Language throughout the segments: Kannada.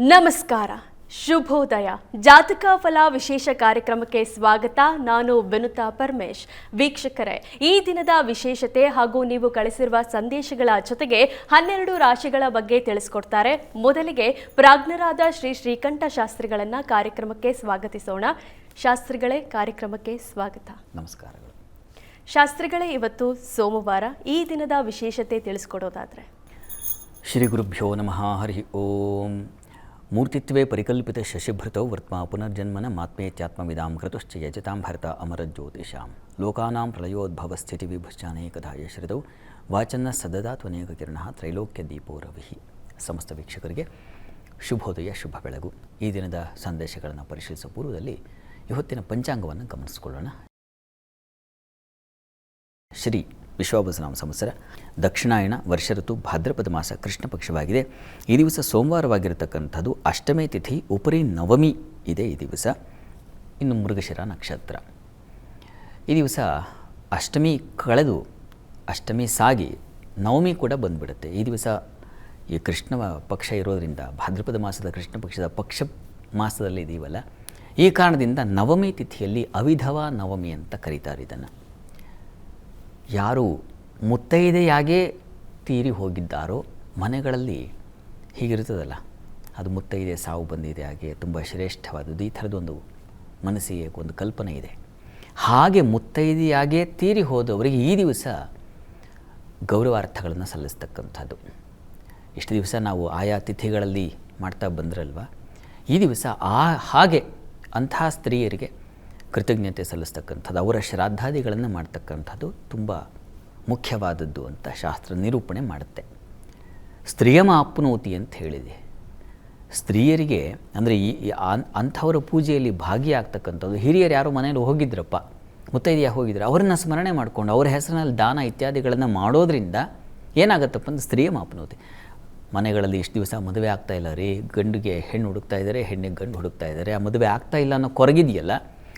ನಮಸ್ಕಾರ. ಶುಭೋದಯ. ಜಾತಕ ಫಲ ವಿಶೇಷ ಕಾರ್ಯಕ್ರಮಕ್ಕೆ ಸ್ವಾಗತ. ನಾನು ವಿನುತಾ ಪರಮೇಶ್. ವೀಕ್ಷಕರೇ ಈ ದಿನದ ವಿಶೇಷತೆ ಹಾಗೂ ನೀವು ಕಳಿಸಿರುವ ಸಂದೇಶಗಳ ಜೊತೆಗೆ ಹನ್ನೆರಡು ರಾಶಿಗಳ ಬಗ್ಗೆ ತಿಳಿಸ್ಕೊಡ್ತಾರೆ. ಮೊದಲಿಗೆ ಪ್ರಾಜ್ಞರಾದ ಶ್ರೀ ಶ್ರೀಕಂಠ ಶಾಸ್ತ್ರಿಗಳನ್ನ ಕಾರ್ಯಕ್ರಮಕ್ಕೆ ಸ್ವಾಗತಿಸೋಣ. ಶಾಸ್ತ್ರಿಗಳೇ ಕಾರ್ಯಕ್ರಮಕ್ಕೆ ಸ್ವಾಗತ. ನಮಸ್ಕಾರಗಳು. ಶಾಸ್ತ್ರಿಗಳೇ ಇವತ್ತು ಸೋಮವಾರ. ಈ ದಿನದ ವಿಶೇಷತೆ ತಿಳಿಸ್ಕೊಡೋದಾದ್ರೆ. ಶ್ರೀ ಗುರುಭ್ಯೋ ನಮಃ. ಹರಿ ಓಂ. ಮೂರ್ತಿತ್ವೇ ಪರಿಕಲ್ಪಿತ ಶಶಿಭೃತೌ ವರ್ತ್ಮ ಪುನರ್ಜನ್ಮನ ಮಾತ್ಮೇತ್ಯಾತ್ಮವಿದಾಂ ಕೃತುಶ್ಚ ಯಜತಾಂ ಭರತ ಅಮರ ಜ್ಯೋತಿಷಾಂ ಲೋಕಾನಾಂ ಪ್ರಲಯೋದ್ಭವ ಸ್ಥಿತಿ ವಿಭುಶ್ಚಾನೇಕದಾ ಯಶ್ರಿತೌ ವಾಚನ್ನ ಸದದಾ ತ್ವನೇಕ ಕಿರಣ ತ್ರೈಲೋಕ್ಯ ದೀಪೋ ರವಿಹಿ ಸಮಸ್ತ ವೀಕ್ಷಕರಿಗೆ ಶುಭೋದಯ, ಶುಭ ಬೆಳಗು. ಈ ದಿನದ ಸಂದೇಶಗಳನ್ನು ಪರಿಶೀಲಿಸುವ ಪೂರ್ವದಲ್ಲಿ ಇವತ್ತಿನ ಪಂಚಾಂಗವನ್ನು ಗಮನಿಸಿಕೊಳ್ಳೋಣ. ಶ್ರೀ ವಿಶ್ವಾವಸನಾಮ ಸಂವತ್ಸರ. ದಕ್ಷಿಣಾಯಣ ವರ್ಷ ಋತು ಭಾದ್ರಪದ ಮಾಸ ಕೃಷ್ಣ ಪಕ್ಷವಾಗಿದೆ. ಈ ದಿವಸ ಸೋಮವಾರವಾಗಿರತಕ್ಕಂಥದ್ದು ಅಷ್ಟಮೇ ತಿಥಿ, ಉಪರಿ ನವಮಿ ಇದೆ ಈ ದಿವಸ. ಇನ್ನು ಮೃಗಶಿರ ನಕ್ಷತ್ರ. ಈ ದಿವಸ ಅಷ್ಟಮಿ ಕಳೆದು, ಅಷ್ಟಮಿ ಸಾಗಿ ನವಮಿ ಕೂಡ ಬಂದುಬಿಡುತ್ತೆ. ಈ ದಿವಸ ಈ ಕೃಷ್ಣ ಪಕ್ಷ ಇರೋದರಿಂದ, ಭಾದ್ರಪದ ಮಾಸದ ಕೃಷ್ಣ ಪಕ್ಷದ ಪಕ್ಷ ಮಾಸದಲ್ಲಿ ಇದೀವಲ್ಲ. ಈ ಕಾರಣದಿಂದ ನವಮಿ ತಿಥಿಯಲ್ಲಿ ಅವಿಧವ ನವಮಿ ಅಂತ ಕರೀತಾರೆ ಇದನ್ನು. ಯಾರು ಮುತ್ತೈದೆಯಾಗೇ ತೀರಿ ಹೋಗಿದ್ದಾರೋ ಮನೆಗಳಲ್ಲಿ ಹೀಗಿರ್ತದಲ್ಲ ಅದು ಮುತ್ತೈದೆ ಸಾವು ಬಂದಿದೆ ಹಾಗೆ ತುಂಬ ಶ್ರೇಷ್ಠವಾದದ್ದು. ಈ ಥರದೊಂದು ಮನಸ್ಸಿಗೆ ಒಂದು ಕಲ್ಪನೆ ಇದೆ. ಹಾಗೆ ಮುತ್ತೈದೆಯಾಗೆ ತೀರಿ ಹೋದವರಿಗೆ ಈ ದಿವಸ ಗೌರವಾರ್ಥಗಳನ್ನು ಸಲ್ಲಿಸ್ತಕ್ಕಂಥದ್ದು. ಇಷ್ಟು ದಿವಸ ನಾವು ಆಯಾ ತಿಥಿಗಳಲ್ಲಿ ಮಾಡ್ತಾ ಬಂದ್ರಲ್ವ? ಈ ದಿವಸ ಆ ಹಾಗೆ ಅಂಥ ಸ್ತ್ರೀಯರಿಗೆ ಕೃತಜ್ಞತೆ ಸಲ್ಲಿಸ್ತಕ್ಕಂಥದ್ದು, ಅವರ ಶ್ರಾದ್ದಾದಿಗಳನ್ನು ಮಾಡ್ತಕ್ಕಂಥದ್ದು ತುಂಬ ಮುಖ್ಯವಾದದ್ದು ಅಂತ ಶಾಸ್ತ್ರ ನಿರೂಪಣೆ ಮಾಡುತ್ತೆ. ಸ್ತ್ರೀಯಮ ಆಪ್ನೋತಿ ಅಂತ ಹೇಳಿದೆ. ಸ್ತ್ರೀಯರಿಗೆ ಅಂದರೆ ಈ ಅಂಥವರ ಪೂಜೆಯಲ್ಲಿ ಭಾಗಿಯಾಗ್ತಕ್ಕಂಥದ್ದು, ಹಿರಿಯರು ಯಾರೋ ಮನೆಯಲ್ಲಿ ಹೋಗಿದ್ರಪ್ಪ ಮುತ್ತೈದೆಯ ಹೋಗಿದ್ರು, ಅವರನ್ನು ಸ್ಮರಣೆ ಮಾಡಿಕೊಂಡು ಅವರ ಹೆಸರಿನಲ್ಲಿ ದಾನ ಇತ್ಯಾದಿಗಳನ್ನು ಮಾಡೋದ್ರಿಂದ ಏನಾಗುತ್ತಪ್ಪ ಅಂದರೆ ಸ್ತ್ರೀಯ ಮಾಪನೋತಿ ಮನೆಗಳಲ್ಲಿ ಇಷ್ಟು ದಿವಸ ಮದುವೆ ಆಗ್ತಾ ಇಲ್ಲ ರೀ, ಗಂಡಿಗೆ ಹೆಣ್ಣು ಹುಡುಕ್ತಾ ಇದ್ದಾರೆ ಹೆಣ್ಣಿಗೆ ಗಂಡು ಹುಡುಕ್ತಾ ಇದ್ದಾರೆ ಆ ಮದುವೆ ಆಗ್ತಾ ಇಲ್ಲ ಅನ್ನೋ ಕೊರಗಿದೆಯಲ್ಲ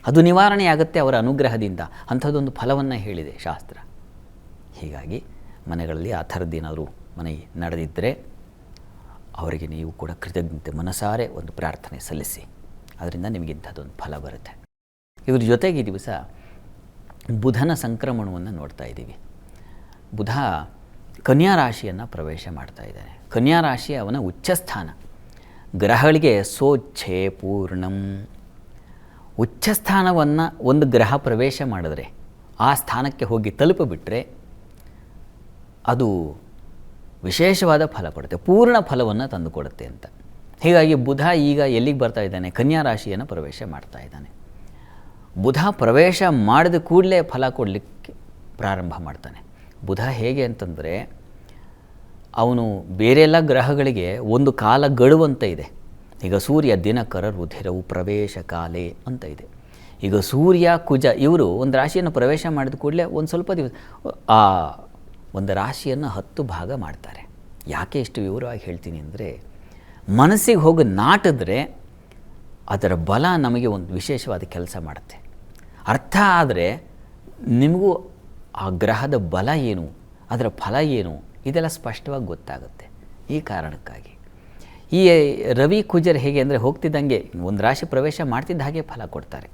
ಅದು ನಿವಾರಣೆ ಆಗುತ್ತೆ ಅವರ ಅನುಗ್ರಹದಿಂದ. ಅಂಥದ್ದೊಂದು ಫಲವನ್ನು ಹೇಳಿದೆ ಶಾಸ್ತ್ರ. ಹೀಗಾಗಿ ಮನೆಗಳಲ್ಲಿ ಆ ಥರದ್ದೇನಾದರೂ ಮನೆ ನಡೆದಿದ್ದರೆ ಅವರಿಗೆ ನೀವು ಕೂಡ ಕೃತಜ್ಞತೆ ಮನಸಾರೆ ಒಂದು ಪ್ರಾರ್ಥನೆ ಸಲ್ಲಿಸಿ. ಅದರಿಂದ ನಿಮಗೆ ಇಂಥದ್ದೊಂದು ಫಲ ಬರುತ್ತೆ. ಇದ್ರ ಜೊತೆಗೆ ಈ ದಿವಸ ಬುಧನ ಸಂಕ್ರಮಣವನ್ನು ನೋಡ್ತಾ ಇದ್ದೀವಿ. ಬುಧ ಕನ್ಯಾ ರಾಶಿಯನ್ನು ಪ್ರವೇಶ ಮಾಡ್ತಾ ಇದ್ದಾನೆ. ಕನ್ಯಾ ರಾಶಿ ಅವನ ಉಚ್ಚಸ್ಥಾನ. ಗ್ರಹಗಳಿಗೆ ಸೋಚ್ಛೆ ಪೂರ್ಣಂ. ಉಚ್ಚಸ್ಥಾನವನ್ನು ಒಂದು ಗ್ರಹ ಪ್ರವೇಶ ಮಾಡಿದ್ರೆ, ಆ ಸ್ಥಾನಕ್ಕೆ ಹೋಗಿ ತಲುಪಿಬಿಟ್ರೆ ಅದು ವಿಶೇಷವಾದ ಫಲ ಕೊಡುತ್ತೆ, ಪೂರ್ಣ ಫಲವನ್ನು ತಂದುಕೊಡುತ್ತೆ ಅಂತ. ಹೀಗಾಗಿ ಬುಧ ಈಗ ಎಲ್ಲಿಗೆ ಬರ್ತಾ ಇದ್ದಾನೆ? ಕನ್ಯಾ ರಾಶಿಯನ್ನು ಪ್ರವೇಶ ಮಾಡ್ತಾ ಇದ್ದಾನೆ. ಬುಧ ಪ್ರವೇಶ ಮಾಡಿದ ಕೂಡಲೇ ಫಲ ಕೊಡಲಿಕ್ಕೆ ಪ್ರಾರಂಭ ಮಾಡ್ತಾನೆ. ಬುಧ ಹೇಗೆ ಅಂತಂದರೆ, ಅವನು ಬೇರೆಲ್ಲ ಗ್ರಹಗಳಿಗೆ ಒಂದು ಕಾಲ ಗಡುವಂತ ಇದೆ. ಈಗ ಸೂರ್ಯ ದಿನಕರ ರುಧಿರವು ಪ್ರವೇಶ ಕಾಲೇ ಅಂತ ಇದೆ. ಈಗ ಸೂರ್ಯ, ಕುಜ ಇವರು ಒಂದು ರಾಶಿಯನ್ನು ಪ್ರವೇಶ ಮಾಡಿದ ಕೂಡಲೇ ಒಂದು ಸ್ವಲ್ಪ ದಿವಸ, ಆ ಒಂದು ರಾಶಿಯನ್ನು ಹತ್ತು ಭಾಗ ಮಾಡ್ತಾರೆ. ಯಾಕೆ ಇಷ್ಟು ವಿವರವಾಗಿ ಹೇಳ್ತೀನಿ ಅಂದರೆ, ಮನಸ್ಸಿಗೆ ಹೋಗಿ ನಾಟಿದ್ರೆ ಅದರ ಬಲ ನಮಗೆ ಒಂದು ವಿಶೇಷವಾದ ಕೆಲಸ ಮಾಡುತ್ತೆ. ಅರ್ಥ ಆದರೆ ನಿಮಗೂ ಆ ಗ್ರಹದ ಬಲ ಏನು, ಅದರ ಫಲ ಏನು, ಇದೆಲ್ಲ ಸ್ಪಷ್ಟವಾಗಿ ಗೊತ್ತಾಗುತ್ತೆ. ಈ ಕಾರಣಕ್ಕಾಗಿ. ಈ ರವಿ ಕುಜರ್ ಹೇಗೆ ಅಂದರೆ ಹೋಗ್ತಿದ್ದಂಗೆ ಒಂದು ರಾಶಿ ಪ್ರವೇಶ ಮಾಡ್ತಿದ್ದ ಹಾಗೆ ಫಲ ಕೊಡ್ತಾರೆ.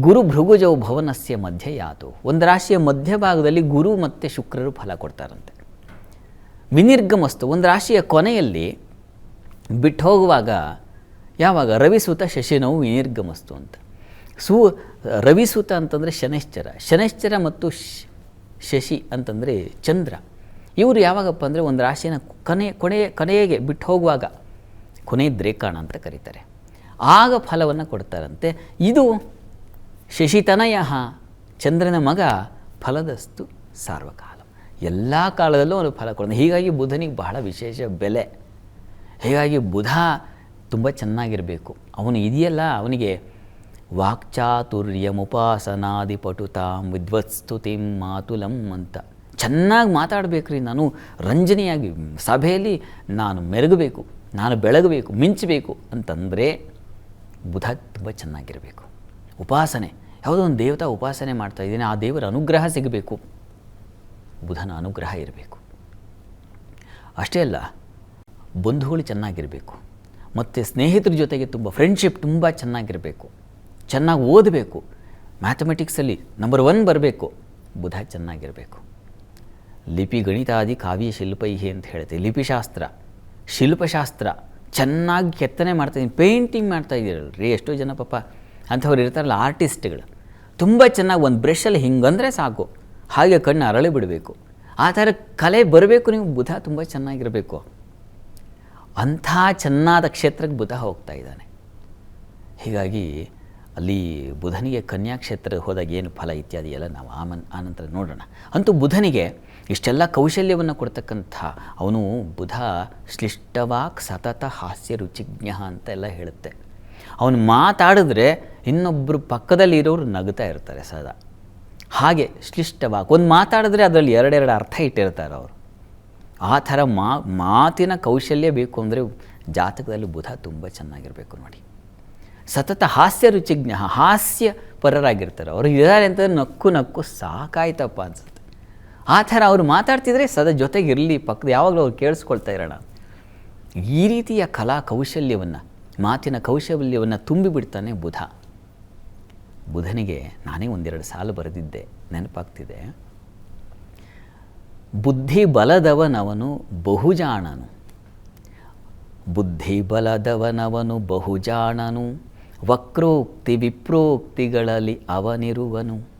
ಗುರು ಭೃಗುಜವು ಭವನಸ್ಯ ಮಧ್ಯೆ ಯಾತು. ಒಂದು ರಾಶಿಯ ಮಧ್ಯಭಾಗದಲ್ಲಿ ಗುರು ಮತ್ತು ಶುಕ್ರರು ಫಲ ಕೊಡ್ತಾರಂತೆ. ವಿನಿರ್ಗಮಸ್ತು, ಒಂದು ರಾಶಿಯ ಕೊನೆಯಲ್ಲಿ ಬಿಟ್ಟು ಹೋಗುವಾಗ ಯಾವಾಗ ರವಿಸೂತ ಶಶಿನವು ವಿನಿರ್ಗಮಸ್ತು ಅಂತ. ಸು, ರವಿಸೂತ ಅಂತಂದರೆ ಶನೈಶ್ಚರ. ಶನೈಶ್ಚರ ಮತ್ತು ಶಶಿ ಅಂತಂದರೆ ಚಂದ್ರ. ಇವರು ಯಾವಾಗಪ್ಪ ಅಂದರೆ ಒಂದು ರಾಶಿನ ಕೊನೆ, ಕೊನೆಯ, ಕೊನೆಗೆ ಬಿಟ್ಟು ಹೋಗುವಾಗ ಕೊನೆಯ ದ್ರೇಕಾಣ ಅಂತ ಕರೀತಾರೆ. ಆಗ ಫಲವನ್ನು ಕೊಡ್ತಾರಂತೆ. ಇದು ಶಶಿತನಯ ಚಂದ್ರನ ಮಗ, ಫಲದಸ್ತು ಸಾರ್ವಕಾಲ. ಎಲ್ಲ ಕಾಲದಲ್ಲೂ ಅವನು ಫಲ ಕೊಡ ಹೀಗಾಗಿ ಬುಧನಿಗೆ ಬಹಳ ವಿಶೇಷ ಬೆಲೆ. ಹೀಗಾಗಿ ಬುಧ ತುಂಬ ಚೆನ್ನಾಗಿರಬೇಕು. ಅವನು ಇದೆಯಲ್ಲ, ಅವನಿಗೆ ವಾಕ್ಚಾತುರ್ಯಮುಪಾಸನಾದಿಪಟುತಾಂ ವಿದ್ವತ್ಸ್ತುತಿಂ ಮಾತುಲಂ ಅಂತ. ಚೆನ್ನಾಗಿ ಮಾತಾಡಬೇಕ್ರಿ ನಾನು. ರಂಜನೆಯಾಗಿ ಸಭೆಯಲ್ಲಿ ನಾನು ಮೆರಗಬೇಕು, ನಾನು ಬೆಳಗಬೇಕು, ಮಿಂಚಬೇಕು ಅಂತಂದರೆ ಬುಧ ತುಂಬ ಚೆನ್ನಾಗಿರಬೇಕು. ಉಪಾಸನೆ, ಯಾವುದೋ ಒಂದು ದೇವತಾ ಉಪಾಸನೆ ಮಾಡ್ತಾ ಇದ್ದೀನಿ, ಆ ದೇವರ ಅನುಗ್ರಹ ಸಿಗಬೇಕು. ಬುಧನ ಅನುಗ್ರಹ ಇರಬೇಕು. ಅಷ್ಟೇ ಅಲ್ಲ, ಬಂಧುಗಳು ಚೆನ್ನಾಗಿರಬೇಕು. ಮತ್ತು ಸ್ನೇಹಿತರ ಜೊತೆಗೆ ತುಂಬ ಫ್ರೆಂಡ್ಶಿಪ್ ತುಂಬ ಚೆನ್ನಾಗಿರಬೇಕು. ಚೆನ್ನಾಗಿ ಓದಬೇಕು. ಮ್ಯಾಥಮೆಟಿಕ್ಸಲ್ಲಿ ನಂಬರ್ ಒನ್ ಬರಬೇಕು. ಬುಧ ಚೆನ್ನಾಗಿರಬೇಕು. ಲಿಪಿ ಗಣಿತಾದಿ ಕಾವ್ಯ ಶಿಲ್ಪೈಹಿ ಅಂತ ಹೇಳ್ತೀವಿ. ಲಿಪಿಶಾಸ್ತ್ರ. ಶಿಲ್ಪಶಾಸ್ತ್ರ. ಚೆನ್ನಾಗಿ ಕೆತ್ತನೆ ಮಾಡ್ತಾಯಿದ್ದೀನಿ ಪೇಂಟಿಂಗ್ ಮಾಡ್ತಾ ರೀ ಎಷ್ಟೋ ಜನ ಪಾಪ ಅಂಥವ್ರು ಇರ್ತಾರಲ್ಲ ಆರ್ಟಿಸ್ಟ್ಗಳು. ತುಂಬ ಚೆನ್ನಾಗಿ ಒಂದು ಬ್ರಷಲ್ಲಿ ಹಿಂಗಂದರೆ ಸಾಕು. ಹಾಗೆ ಕಣ್ಣು ಅರಳಿ ಬಿಡಬೇಕು. ಆ ಥರ ಕಲೆ ಬರಬೇಕು ನೀವು. ಬುಧ ತುಂಬ ಚೆನ್ನಾಗಿರಬೇಕು. ಅಂಥ ಚೆನ್ನಾದ ಕ್ಷೇತ್ರಕ್ಕೆ ಬುಧ ಹೋಗ್ತಾ ಇದ್ದಾನೆ. ಹೀಗಾಗಿ ಅಲ್ಲಿ ಬುಧನಿಗೆ ಕನ್ಯಾ ಕ್ಷೇತ್ರ ಹೋದಾಗ ಏನು ಫಲ ಇತ್ಯಾದಿ ಎಲ್ಲ ನಾವು ಆಮನ್ ಆನಂತರ ನೋಡೋಣ. ಅಂತೂ ಬುಧನಿಗೆ ಇಷ್ಟೆಲ್ಲ ಕೌಶಲ್ಯವನ್ನು ಕೊಡ್ತಕ್ಕಂಥ ಅವನು ಬುಧ ಶ್ಲಿಷ್ಟವಾಗಿ ಸತತ ಹಾಸ್ಯ ರುಚಿಜ್ಞ ಅಂತ ಎಲ್ಲ ಹೇಳುತ್ತೆ. ಅವನು ಮಾತಾಡಿದ್ರೆ ಇನ್ನೊಬ್ಬರು ಪಕ್ಕದಲ್ಲಿ ಇರೋರು ನಗ್ತಾ ಇರ್ತಾರೆ ಸದಾ. ಹಾಗೆ ಶ್ಲಿಷ್ಟವಾಗಿ ಒಂದು ಮಾತಾಡಿದ್ರೆ ಅದರಲ್ಲಿ ಎರಡೆರಡು ಅರ್ಥ ಇಟ್ಟಿರ್ತಾರೆ ಅವರು. ಆ ಥರ ಮಾತಿನ ಕೌಶಲ್ಯ ಬೇಕು ಅಂದರೆ ಜಾತಕದಲ್ಲಿ ಬುಧ ತುಂಬ ಚೆನ್ನಾಗಿರಬೇಕು ನೋಡಿ. ಸತತ ಹಾಸ್ಯ ರುಚಿಜ್ಞ ಹಾಸ್ಯ ಪರರಾಗಿರ್ತಾರೆ ಅವರು ಇದ್ದಾರೆ ಅಂತ ನಕ್ಕು ನಕ್ಕು ಸಾಕಾಯ್ತಪ್ಪ ಅನ್ಸುತ್ತೆ. ಆ ಥರ ಅವ್ರು ಮಾತಾಡ್ತಿದ್ರೆ ಸದಾ ಜೊತೆಗೆ ಇರಲಿ ಪಕ್ಕದ ಯಾವಾಗಲೂ ಅವ್ರು ಕೇಳಿಸ್ಕೊಳ್ತಾ ಇರೋಣ. ಈ ರೀತಿಯ ಕಲಾ ಕೌಶಲ್ಯವನ್ನು, ಮಾತಿನ ಕೌಶಲ್ಯವನ್ನು ತುಂಬಿಬಿಡ್ತಾನೆ ಬುಧ. ಬುಧನಿಗೆ ನಾನೇ ಒಂದೆರಡು ಸಾಲು ಬರೆದಿದ್ದೆ, ನೆನಪಾಗ್ತಿದೆ. ಬುದ್ಧಿ ಬಲದವನವನು ಬಹುಜಾಣನು. ಬುದ್ಧಿ ಬಲದವನವನು ಬಹುಜಾಣನು. ವಕ್ರೋಕ್ತಿ ವಿಪ್ರೋಕ್ತಿಗಳಲ್ಲಿ ಅವನಿರುವನು.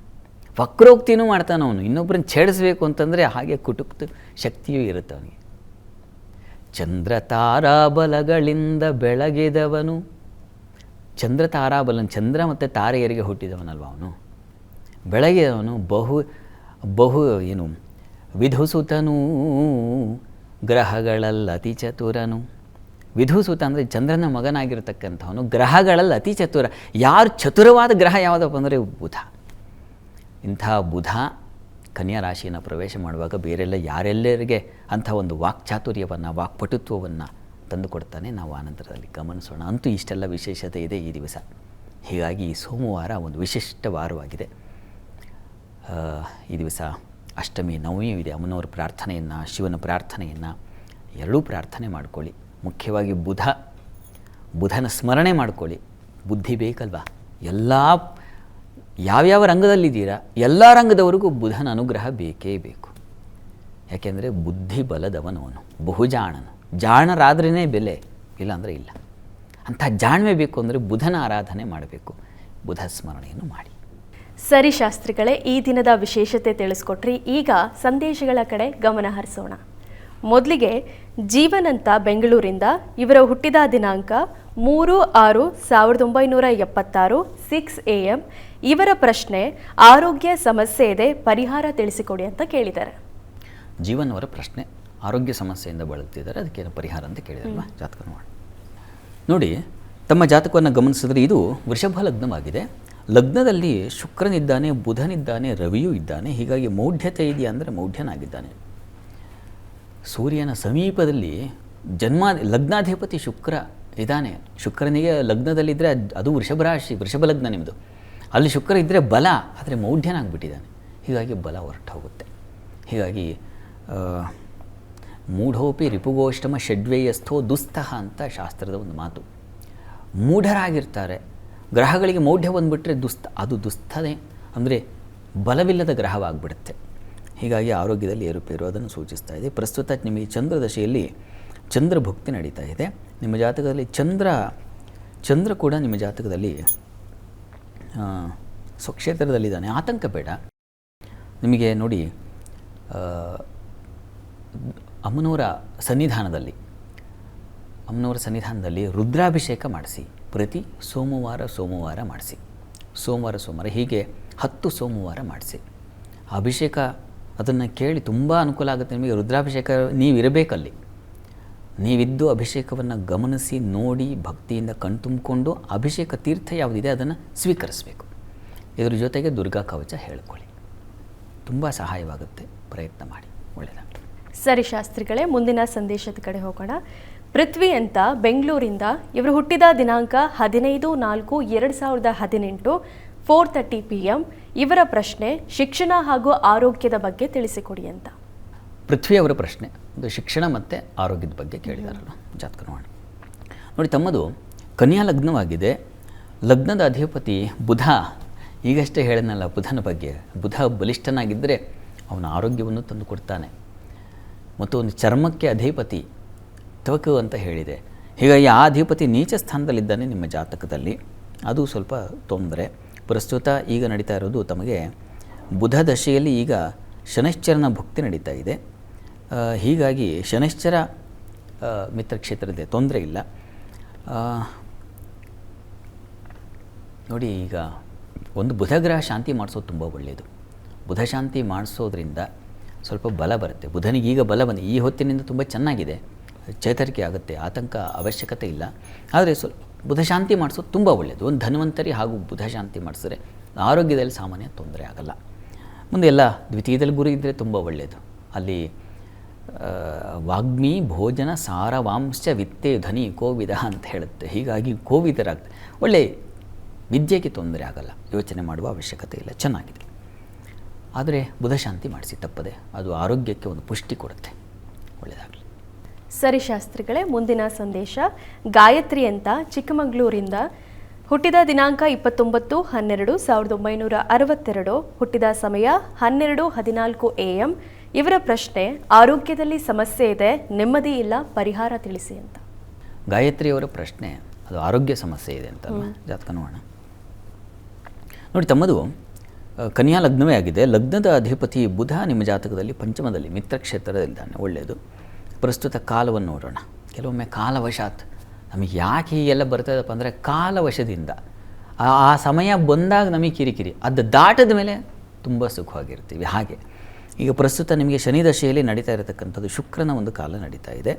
ವಕ್ರೋಕ್ತಿನೂ ಮಾಡ್ತಾನೆ ಅವನು. ಇನ್ನೊಬ್ಬರನ್ನ ಛೇಡಿಸ್ಬೇಕು ಅಂತಂದರೆ ಹಾಗೆ ಕುಟುಕ್ತ ಶಕ್ತಿಯೂ ಇರುತ್ತೆ ಅವನಿಗೆ. ಚಂದ್ರ ತಾರಾಬಲಗಳಿಂದ ಬೆಳಗಿದವನು. ಚಂದ್ರ ತಾರಾಬಲನ್ ಚಂದ್ರ ಮತ್ತು ತಾರೆಯರಿಗೆ ಹುಟ್ಟಿದವನಲ್ವ ಅವನು. ಬೆಳಗಿದವನು ಬಹು ಬಹು ಏನು, ವಿಧುಸುತನೂ ಗ್ರಹಗಳಲ್ಲಿ ಅತಿ ಚತುರನು. ವಿಧುಸುತ ಅಂದರೆ ಚಂದ್ರನ ಮಗನಾಗಿರ್ತಕ್ಕಂಥವನು. ಗ್ರಹಗಳಲ್ಲಿ ಅತಿ ಚತುರ. ಯಾರು ಚತುರವಾದ ಗ್ರಹ ಯಾವುದಪ್ಪ ಅಂದರೆ ಬುಧ. ಇಂಥ ಬುಧ ಕನ್ಯಾ ರಾಶಿಯನ್ನು ಪ್ರವೇಶ ಮಾಡುವಾಗ ಬೇರೆಲ್ಲ ಯಾರೆಲ್ಲರಿಗೆ ಅಂಥ ಒಂದು ವಾಕ್ಚಾತುರ್ಯವನ್ನು, ವಾಕ್ಪಟುತ್ವವನ್ನು ತಂದುಕೊಡ್ತಾನೆ ನಾವು ಆನಂತರದಲ್ಲಿ. ಗಮನಿಸೋಣ. ಅಂತೂ ಇಷ್ಟೆಲ್ಲ ವಿಶೇಷತೆ ಇದೆ ಈ ದಿವಸ. ಹೀಗಾಗಿ ಈ ಸೋಮವಾರ ಒಂದು ವಿಶಿಷ್ಟ ವಾರವಾಗಿದೆ. ಈ ದಿವಸ ಅಷ್ಟಮಿ ನವಮಿಯೂ ಇದೆ. ಅಮ್ಮನವರ ಪ್ರಾರ್ಥನೆಯನ್ನು, ಶಿವನ ಪ್ರಾರ್ಥನೆಯನ್ನು ಎರಡೂ ಪ್ರಾರ್ಥನೆ ಮಾಡ್ಕೊಳ್ಳಿ. ಮುಖ್ಯವಾಗಿ ಬುಧ. ಬುಧನ ಸ್ಮರಣೆ ಮಾಡ್ಕೊಳ್ಳಿ. ಬುದ್ಧಿ ಬೇಕಲ್ವಾ? ಎಲ್ಲ ಯಾವ್ಯಾವ ರಂಗದಲ್ಲಿದ್ದೀರಾ? ಎಲ್ಲ ರಂಗದವರಿಗೂ ಬುಧನ ಅನುಗ್ರಹ ಬೇಕೇ ಬೇಕು. ಯಾಕೆಂದರೆ ಬುದ್ಧಿ ಬಲದವನವನು ಬಹುಜಾಣನು. ಜಾಣರಾದ್ರೇ ಬೆಲೆ, ಇಲ್ಲಾಂದರೆ ಇಲ್ಲ. ಅಂಥ ಜಾಣ್ಮೆ ಬೇಕು ಅಂದರೆ ಬುಧನ ಆರಾಧನೆ ಮಾಡಬೇಕು. ಬುಧ ಸ್ಮರಣೆಯನ್ನು ಮಾಡಿ. ಸರಿ ಶಾಸ್ತ್ರಿಗಳೇ, ಈ ದಿನದ ವಿಶೇಷತೆ ತಿಳಿಸ್ಕೊಟ್ರಿ. ಈಗ ಸಂದೇಶಗಳ ಕಡೆ ಗಮನ ಹರಿಸೋಣ. ಮೊದಲಿಗೆ ಜೀವನಂತ ಬೆಂಗಳೂರಿಂದ ಇವರ ಹುಟ್ಟಿದ ದಿನಾಂಕ ಮೂರು ಆರು ಸಾವಿರದ ಒಂಬೈನೂರ ಎಪ್ಪತ್ತಾರು ಸಿಕ್ಸ್ ಎ ಎಂ ಇವರ ಪ್ರಶ್ನೆ ಆರೋಗ್ಯ ಸಮಸ್ಯೆ ಇದೆ ಪರಿಹಾರ ತಿಳಿಸಿಕೊಡಿ ಅಂತ ಕೇಳಿದ್ದಾರೆ. ಜೀವನವರ ಪ್ರಶ್ನೆ ಆರೋಗ್ಯ ಸಮಸ್ಯೆಯಿಂದ ಬಳಲುತ್ತಿದ್ದಾರೆ ಅದಕ್ಕೇನು ಪರಿಹಾರ ಅಂತ ಕೇಳಿದಲ್ವಾ ಜಾತಕ ಮಾಡಿ ನೋಡಿ ತಮ್ಮ ಜಾತಕವನ್ನು ಗಮನಿಸಿದ್ರೆ ಇದು ವೃಷಭ ಲಗ್ನವಾಗಿದೆ. ಲಗ್ನದಲ್ಲಿ ಶುಕ್ರನಿದ್ದಾನೆ ಬುಧನಿದ್ದಾನೆ ರವಿಯೂ ಇದ್ದಾನೆ ಹೀಗಾಗಿ ಮೌಢ್ಯತೆ ಇದೆಯಾ ಅಂದರೆ ಮೌಢ್ಯನಾಗಿದ್ದಾನೆ. ಸೂರ್ಯನ ಸಮೀಪದಲ್ಲಿ ಜನ್ಮ ಲಗ್ನಾಧಿಪತಿ ಶುಕ್ರ ಇದ್ದಾನೆ ಶುಕ್ರನಿಗೆ ಲಗ್ನದಲ್ಲಿದ್ದರೆ ಅದ್- ವೃಷಭ ರಾಶಿ, ವೃಷಭ ಲಗ್ನ ನಿಮ್ಮದು ಅಲ್ಲಿ ಶುಕ್ರ ಇದ್ದರೆ ಬಲ, ಆದರೆ ಮೌಢ್ಯನಾಗ್ಬಿಟ್ಟಿದ್ದಾನೆ. ಹೀಗಾಗಿ ಬಲ ಹೊರಟು ಹೋಗುತ್ತೆ ಹೀಗಾಗಿ ಮೂಢೋಪಿ ರಿಪುಗೋಷ್ಟಮ ಷಡ್ವೇಯಸ್ಥೋ ದುಸ್ತಃ ಅಂತ ಶಾಸ್ತ್ರದ ಒಂದು ಮಾತು. ಮೂಢರಾಗಿರ್ತಾರೆ. ಗ್ರಹಗಳಿಗೆ ಮೌಢ್ಯ ಬಂದುಬಿಟ್ರೆ ದುಸ್ತ, ಅದು ದುಸ್ತನೇ. ಅಂದರೆ ಬಲವಿಲ್ಲದ ಗ್ರಹವಾಗಿಬಿಡುತ್ತೆ. ಹೀಗಾಗಿ ಆರೋಗ್ಯದಲ್ಲಿ ಏರುಪೇರು, ಅದನ್ನು ಸೂಚಿಸ್ತಾ ಇದೆ. ಪ್ರಸ್ತುತ ನಿಮಗೆ ಚಂದ್ರದಶೆಯಲ್ಲಿ ಚಂದ್ರ ಭಕ್ತಿ ನಡೀತಾ ಇದೆ. ನಿಮ್ಮ ಜಾತಕದಲ್ಲಿ ಚಂದ್ರ ಚಂದ್ರ ಕೂಡ ನಿಮ್ಮ ಜಾತಕದಲ್ಲಿ ಸ್ವಕ್ಷೇತ್ರದಲ್ಲಿದ್ದಾನೆ. ಆತಂಕ ಬೇಡ. ನಿಮಗೆ ನೋಡಿ ಅಮ್ಮನವರ ಸನ್ನಿಧಾನದಲ್ಲಿ ಅಮ್ಮನವರ ಸನ್ನಿಧಾನದಲ್ಲಿ ರುದ್ರಾಭಿಷೇಕ ಮಾಡಿಸಿ, ಪ್ರತಿ ಸೋಮವಾರ ಸೋಮವಾರ ಮಾಡಿಸಿ, ಸೋಮವಾರ ಸೋಮವಾರ ಹೀಗೆ ಹತ್ತು ಸೋಮವಾರ ಮಾಡಿಸಿ. ಅಭಿಷೇಕ ಅದನ್ನು ಕೇಳಿ ತುಂಬ ಅನುಕೂಲ ಆಗುತ್ತೆ ನಿಮಗೆ. ರುದ್ರಾಭಿಷೇಕ ನೀವಿರಬೇಕಲ್ಲಿ. ನೀವಿದ್ದು ಅಭಿಷೇಕವನ್ನು ಗಮನಿಸಿ ನೋಡಿ ಭಕ್ತಿಯಿಂದ ಕಣ್ತುಂಬಿಕೊಂಡು ಅಭಿಷೇಕ ತೀರ್ಥ ಯಾವುದಿದೆ ಅದನ್ನು ಸ್ವೀಕರಿಸಬೇಕು. ಇದರ ಜೊತೆಗೆ ದುರ್ಗಾ ಕವಚ ಹೇಳ್ಕೊಳ್ಳಿ. ತುಂಬ ಸಹಾಯವಾಗುತ್ತೆ. ಪ್ರಯತ್ನ ಮಾಡಿ. ಒಳ್ಳೆಯದ ಸರಿ ಶಾಸ್ತ್ರಿಗಳೇ, ಮುಂದಿನ ಸಂದೇಶದ ಕಡೆ ಹೋಗೋಣ. ಪೃಥ್ವಿ ಅಂತ ಬೆಂಗಳೂರಿಂದ ಇವರು ಹುಟ್ಟಿದ ದಿನಾಂಕ ಹದಿನೈದು ನಾಲ್ಕು ಎರಡು ಸಾವಿರದ ಹದಿನೆಂಟು ಫೋರ್ ತರ್ಟಿ ಪಿ ಎಂ ಇವರ ಪ್ರಶ್ನೆ ಶಿಕ್ಷಣ ಹಾಗೂ ಆರೋಗ್ಯದ ಬಗ್ಗೆ ತಿಳಿಸಿಕೊಡಿ ಅಂತ. ಪೃಥ್ವಿ ಅವರ ಪ್ರಶ್ನೆ. ಒಂದು ಶಿಕ್ಷಣ ಮತ್ತು ಆರೋಗ್ಯದ ಬಗ್ಗೆ ಕೇಳಿದಾರಲ್ಲ, ಜಾತಕ ನೋಡಿ, ತಮ್ಮದು ಕನ್ಯಾ ಲಗ್ನವಾಗಿದೆ. ಲಗ್ನದ ಅಧಿಪತಿ ಬುಧ, ಈಗಷ್ಟೇ ಹೇಳಿದ್ನಲ್ಲ, ಬುಧನ ಬಗ್ಗೆ. ಬುಧ ಬಲಿಷ್ಠನಾಗಿದ್ದರೆ ಅವನ ಆರೋಗ್ಯವನ್ನು ತಂದು ಕೊಡ್ತಾನೆ. ಮತ್ತು ಒಂದು ಚರ್ಮಕ್ಕೆ ಅಧಿಪತಿ ತವಕು ಅಂತ ಹೇಳಿದೆ. ಹೀಗಾಗಿ ಆ ಅಧಿಪತಿ ನೀಚ ಸ್ಥಾನದಲ್ಲಿದ್ದಾನೆ ನಿಮ್ಮ ಜಾತಕದಲ್ಲಿ. ಅದು ಸ್ವಲ್ಪ ತೊಂದರೆ. ಪ್ರಸ್ತುತ ಈಗ ನಡೀತಾ ಇರೋದು ತಮಗೆ ಬುಧ ದಶೆಯಲ್ಲಿ ಈಗ ಶನೈಶ್ಚರನ ಭಕ್ತಿ ನಡೀತಾ ಇದೆ. ಹೀಗಾಗಿ ಶನೈಶ್ಚರ ಮಿತ್ರಕ್ಷೇತ್ರದ ತೊಂದರೆ ಇಲ್ಲ. ನೋಡಿ ಈಗ ಒಂದು ಬುಧಗ್ರಹ ಶಾಂತಿ ಮಾಡಿಸೋದು ತುಂಬ ಒಳ್ಳೆಯದು ಬುಧ ಶಾಂತಿ ಮಾಡಿಸೋದ್ರಿಂದ ಸ್ವಲ್ಪ ಬಲ ಬರುತ್ತೆ. ಬುಧನಿಗೆ ಈಗ ಬಲ ಬಂದು, ಈ ಹೊತ್ತಿನಿಂದ ತುಂಬ ಚೆನ್ನಾಗಿದೆ. ಚೇತರಿಕೆ ಆಗುತ್ತೆ, ಆತಂಕ ಅವಶ್ಯಕತೆ ಇಲ್ಲ. ಆದರೆ ಸ್ವಲ್ಪ ಬುಧ ಶಾಂತಿ ಮಾಡಿಸೋದು ತುಂಬ ಒಳ್ಳೆಯದು ಒಂದು ಧನ್ವಂತರಿ ಹಾಗೂ ಬುಧ ಶಾಂತಿ ಮಾಡಿಸಿದ್ರೆ ಆರೋಗ್ಯದಲ್ಲಿ ಸಾಮಾನ್ಯ ತೊಂದರೆ ಆಗಲ್ಲ. ಮುಂದೆ ಎಲ್ಲ ದ್ವಿತೀಯದಲ್ಲಿ ಗುರಿ ಇದ್ದರೆ ತುಂಬ ಒಳ್ಳೆಯದು ಅಲ್ಲಿ ವಾಗ್ಮಿ ಭೋಜನ ಸಾರವಾಂಶ ವಿತ್ತೆ ಧ್ವನಿ ಕೋವಿದ ಅಂತ ಹೇಳುತ್ತೆ. ಹೀಗಾಗಿ ಕೋವಿದರಾಗ್ತದೆ ಒಳ್ಳೆ ವಿದ್ಯೆಗೆ ತೊಂದರೆ ಆಗಲ್ಲ. ಯೋಚನೆ ಮಾಡುವ ಅವಶ್ಯಕತೆ ಇಲ್ಲ. ಚೆನ್ನಾಗಿದೆ. ಆದರೆ ಬುಧಶಾಂತಿ ಮಾಡಿಸಿ ತಪ್ಪದೆ ಅದು ಆರೋಗ್ಯಕ್ಕೆ ಒಂದು ಪುಷ್ಟಿ ಕೊಡುತ್ತೆ. ಒಳ್ಳೆಯದಾಗಲಿ ಸರಿ ಶಾಸ್ತ್ರಿಗಳೇ, ಮುಂದಿನ ಸಂದೇಶ. ಗಾಯತ್ರಿ ಅಂತ ಚಿಕ್ಕಮಗಳೂರಿಂದ ಹುಟ್ಟಿದ ದಿನಾಂಕ ಇಪ್ಪತ್ತೊಂಬತ್ತು ಹನ್ನೆರಡು ಸಾವಿರದ ಒಂಬೈನೂರ ಅರವತ್ತೆರಡು. ಹುಟ್ಟಿದ ಸಮಯ ಹನ್ನೆರಡು ಹದಿನಾಲ್ಕು ಎ ಎಂ. ಇವರ ಪ್ರಶ್ನೆ ಆರೋಗ್ಯದಲ್ಲಿ ಸಮಸ್ಯೆ ಇದೆ ನೆಮ್ಮದಿ ಇಲ್ಲ ಪರಿಹಾರ ತಿಳಿಸಿ ಅಂತ. ಗಾಯತ್ರಿಯವರ ಪ್ರಶ್ನೆ ಅದು ಆರೋಗ್ಯ ಸಮಸ್ಯೆ ಇದೆ ಅಂತ ಜಾತಕ ನೋಡೋಣ. ನೋಡಿ ತಮ್ಮದು ಕನ್ಯಾ ಲಗ್ನವೇ ಆಗಿದೆ. ಲಗ್ನದ ಅಧಿಪತಿ ಬುಧ ನಿಮ್ಮ ಜಾತಕದಲ್ಲಿ ಪಂಚಮದಲ್ಲಿ ಮಿತ್ರಕ್ಷೇತ್ರದಲ್ಲಿದ್ದಾನೆ ಒಳ್ಳೆಯದು ಪ್ರಸ್ತುತ ಕಾಲವನ್ನು ನೋಡೋಣ. ಕೆಲವೊಮ್ಮೆ ಕಾಲವಶಾತ್ ನಮಗೆ ಯಾಕೆ ಹೀಗೆಲ್ಲ ಬರ್ತದಪ್ಪ ಅಂದರೆ ಕಾಲವಶದಿಂದ. ಆ ಆ ಸಮಯ ಬಂದಾಗ ನಮಗೆ ಕಿರಿಕಿರಿ. ಅದು ದಾಟದ ಮೇಲೆ ತುಂಬ ಸುಖವಾಗಿರ್ತೀವಿ. ಹಾಗೆ ಈಗ ಪ್ರಸ್ತುತ ನಿಮಗೆ ಶನಿ ದಶೆಯಲ್ಲಿ ನಡೀತಾ ಇರತಕ್ಕಂಥದ್ದು ಶುಕ್ರನ ಒಂದು ಕಾಲ ನಡೀತಾ ಇದೆ.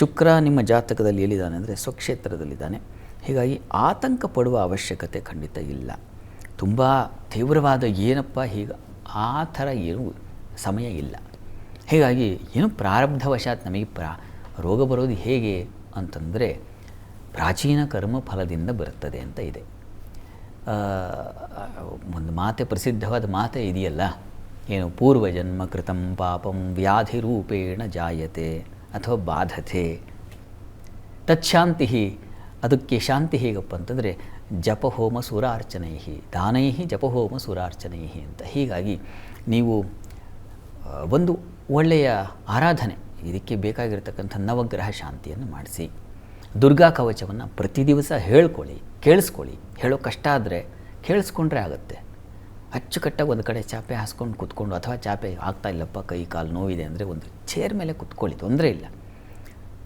ಶುಕ್ರ ನಿಮ್ಮ ಜಾತಕದಲ್ಲಿ ಎಲ್ಲಿದ್ದಾನೆ ಅಂದರೆ ಸ್ವಕ್ಷೇತ್ರದಲ್ಲಿದ್ದಾನೆ. ಹೀಗಾಗಿ ಆತಂಕ ಪಡುವ ಅವಶ್ಯಕತೆ ಖಂಡಿತ ಇಲ್ಲ. ತುಂಬ ತೀವ್ರವಾದ ಏನಪ್ಪ, ಹೀಗೆ ಆ ಥರ ಏನು ಸಮಯ ಇಲ್ಲ. ಹೀಗಾಗಿ ಏನು ಪ್ರಾರಬ್ಧವಶಾತ್ ನಮಗೆ ಪ್ರಾ ರೋಗ ಬರೋದು ಹೇಗೆ ಅಂತಂದರೆ ಪ್ರಾಚೀನ ಕರ್ಮ ಫಲದಿಂದ ಬರುತ್ತದೆ ಅಂತ ಇದೆ. ಒಂದು ಮಾತೆ, ಪ್ರಸಿದ್ಧವಾದ ಮಾತೆ ಇದೆಯಲ್ಲ? ಏನು ಪೂರ್ವಜನ್ಮ ಕೃತಂ ಪಾಪಂ ವ್ಯಾಧಿ ರೂಪೇಣ ಜಾಯತೆ ಅಥವಾ ಬಾಧತೆ. ತತ್ಶಾಂತಿ ಅದಕ್ಕೆ ಶಾಂತಿ ಹೇಗಪ್ಪ ಅಂತಂದರೆ ಜಪಹೋಮ ಸುರಾರ್ಚನೈ ದಾನೈ ಜಪಹೋಮ ಸುರಾರ್ಚನೈ ಅಂತ. ಹೀಗಾಗಿ ನೀವು ಒಂದು ಒಳ್ಳೆಯ ಆರಾಧನೆ, ಇದಕ್ಕೆ ಬೇಕಾಗಿರ್ತಕ್ಕಂಥ ನವಗ್ರಹ ಶಾಂತಿಯನ್ನು ಮಾಡಿಸಿ. ದುರ್ಗಾ ಕವಚವನ್ನು ಪ್ರತಿ ದಿವಸ ಹೇಳ್ಕೊಳ್ಳಿ, ಕೇಳಿಸ್ಕೊಳ್ಳಿ. ಹೇಳೋ ಕಷ್ಟ ಆದರೆ ಕೇಳಿಸ್ಕೊಂಡ್ರೆ ಆಗುತ್ತೆ. ಅಚ್ಚುಕಟ್ಟಾಗಿ ಒಂದು ಕಡೆ ಚಾಪೆ ಹಾಸ್ಕೊಂಡು ಕುತ್ಕೊಂಡು ಅಥವಾ ಚಾಪೆ ಆಗ್ತಾ ಇಲ್ಲಪ್ಪ, ಕೈ ಕಾಲು ನೋವಿದೆ ಅಂದರೆ ಒಂದು ಚೇರ್ ಮೇಲೆ ಕೂತ್ಕೊಳ್ಳಿ, ತೊಂದರೆ ಇಲ್ಲ.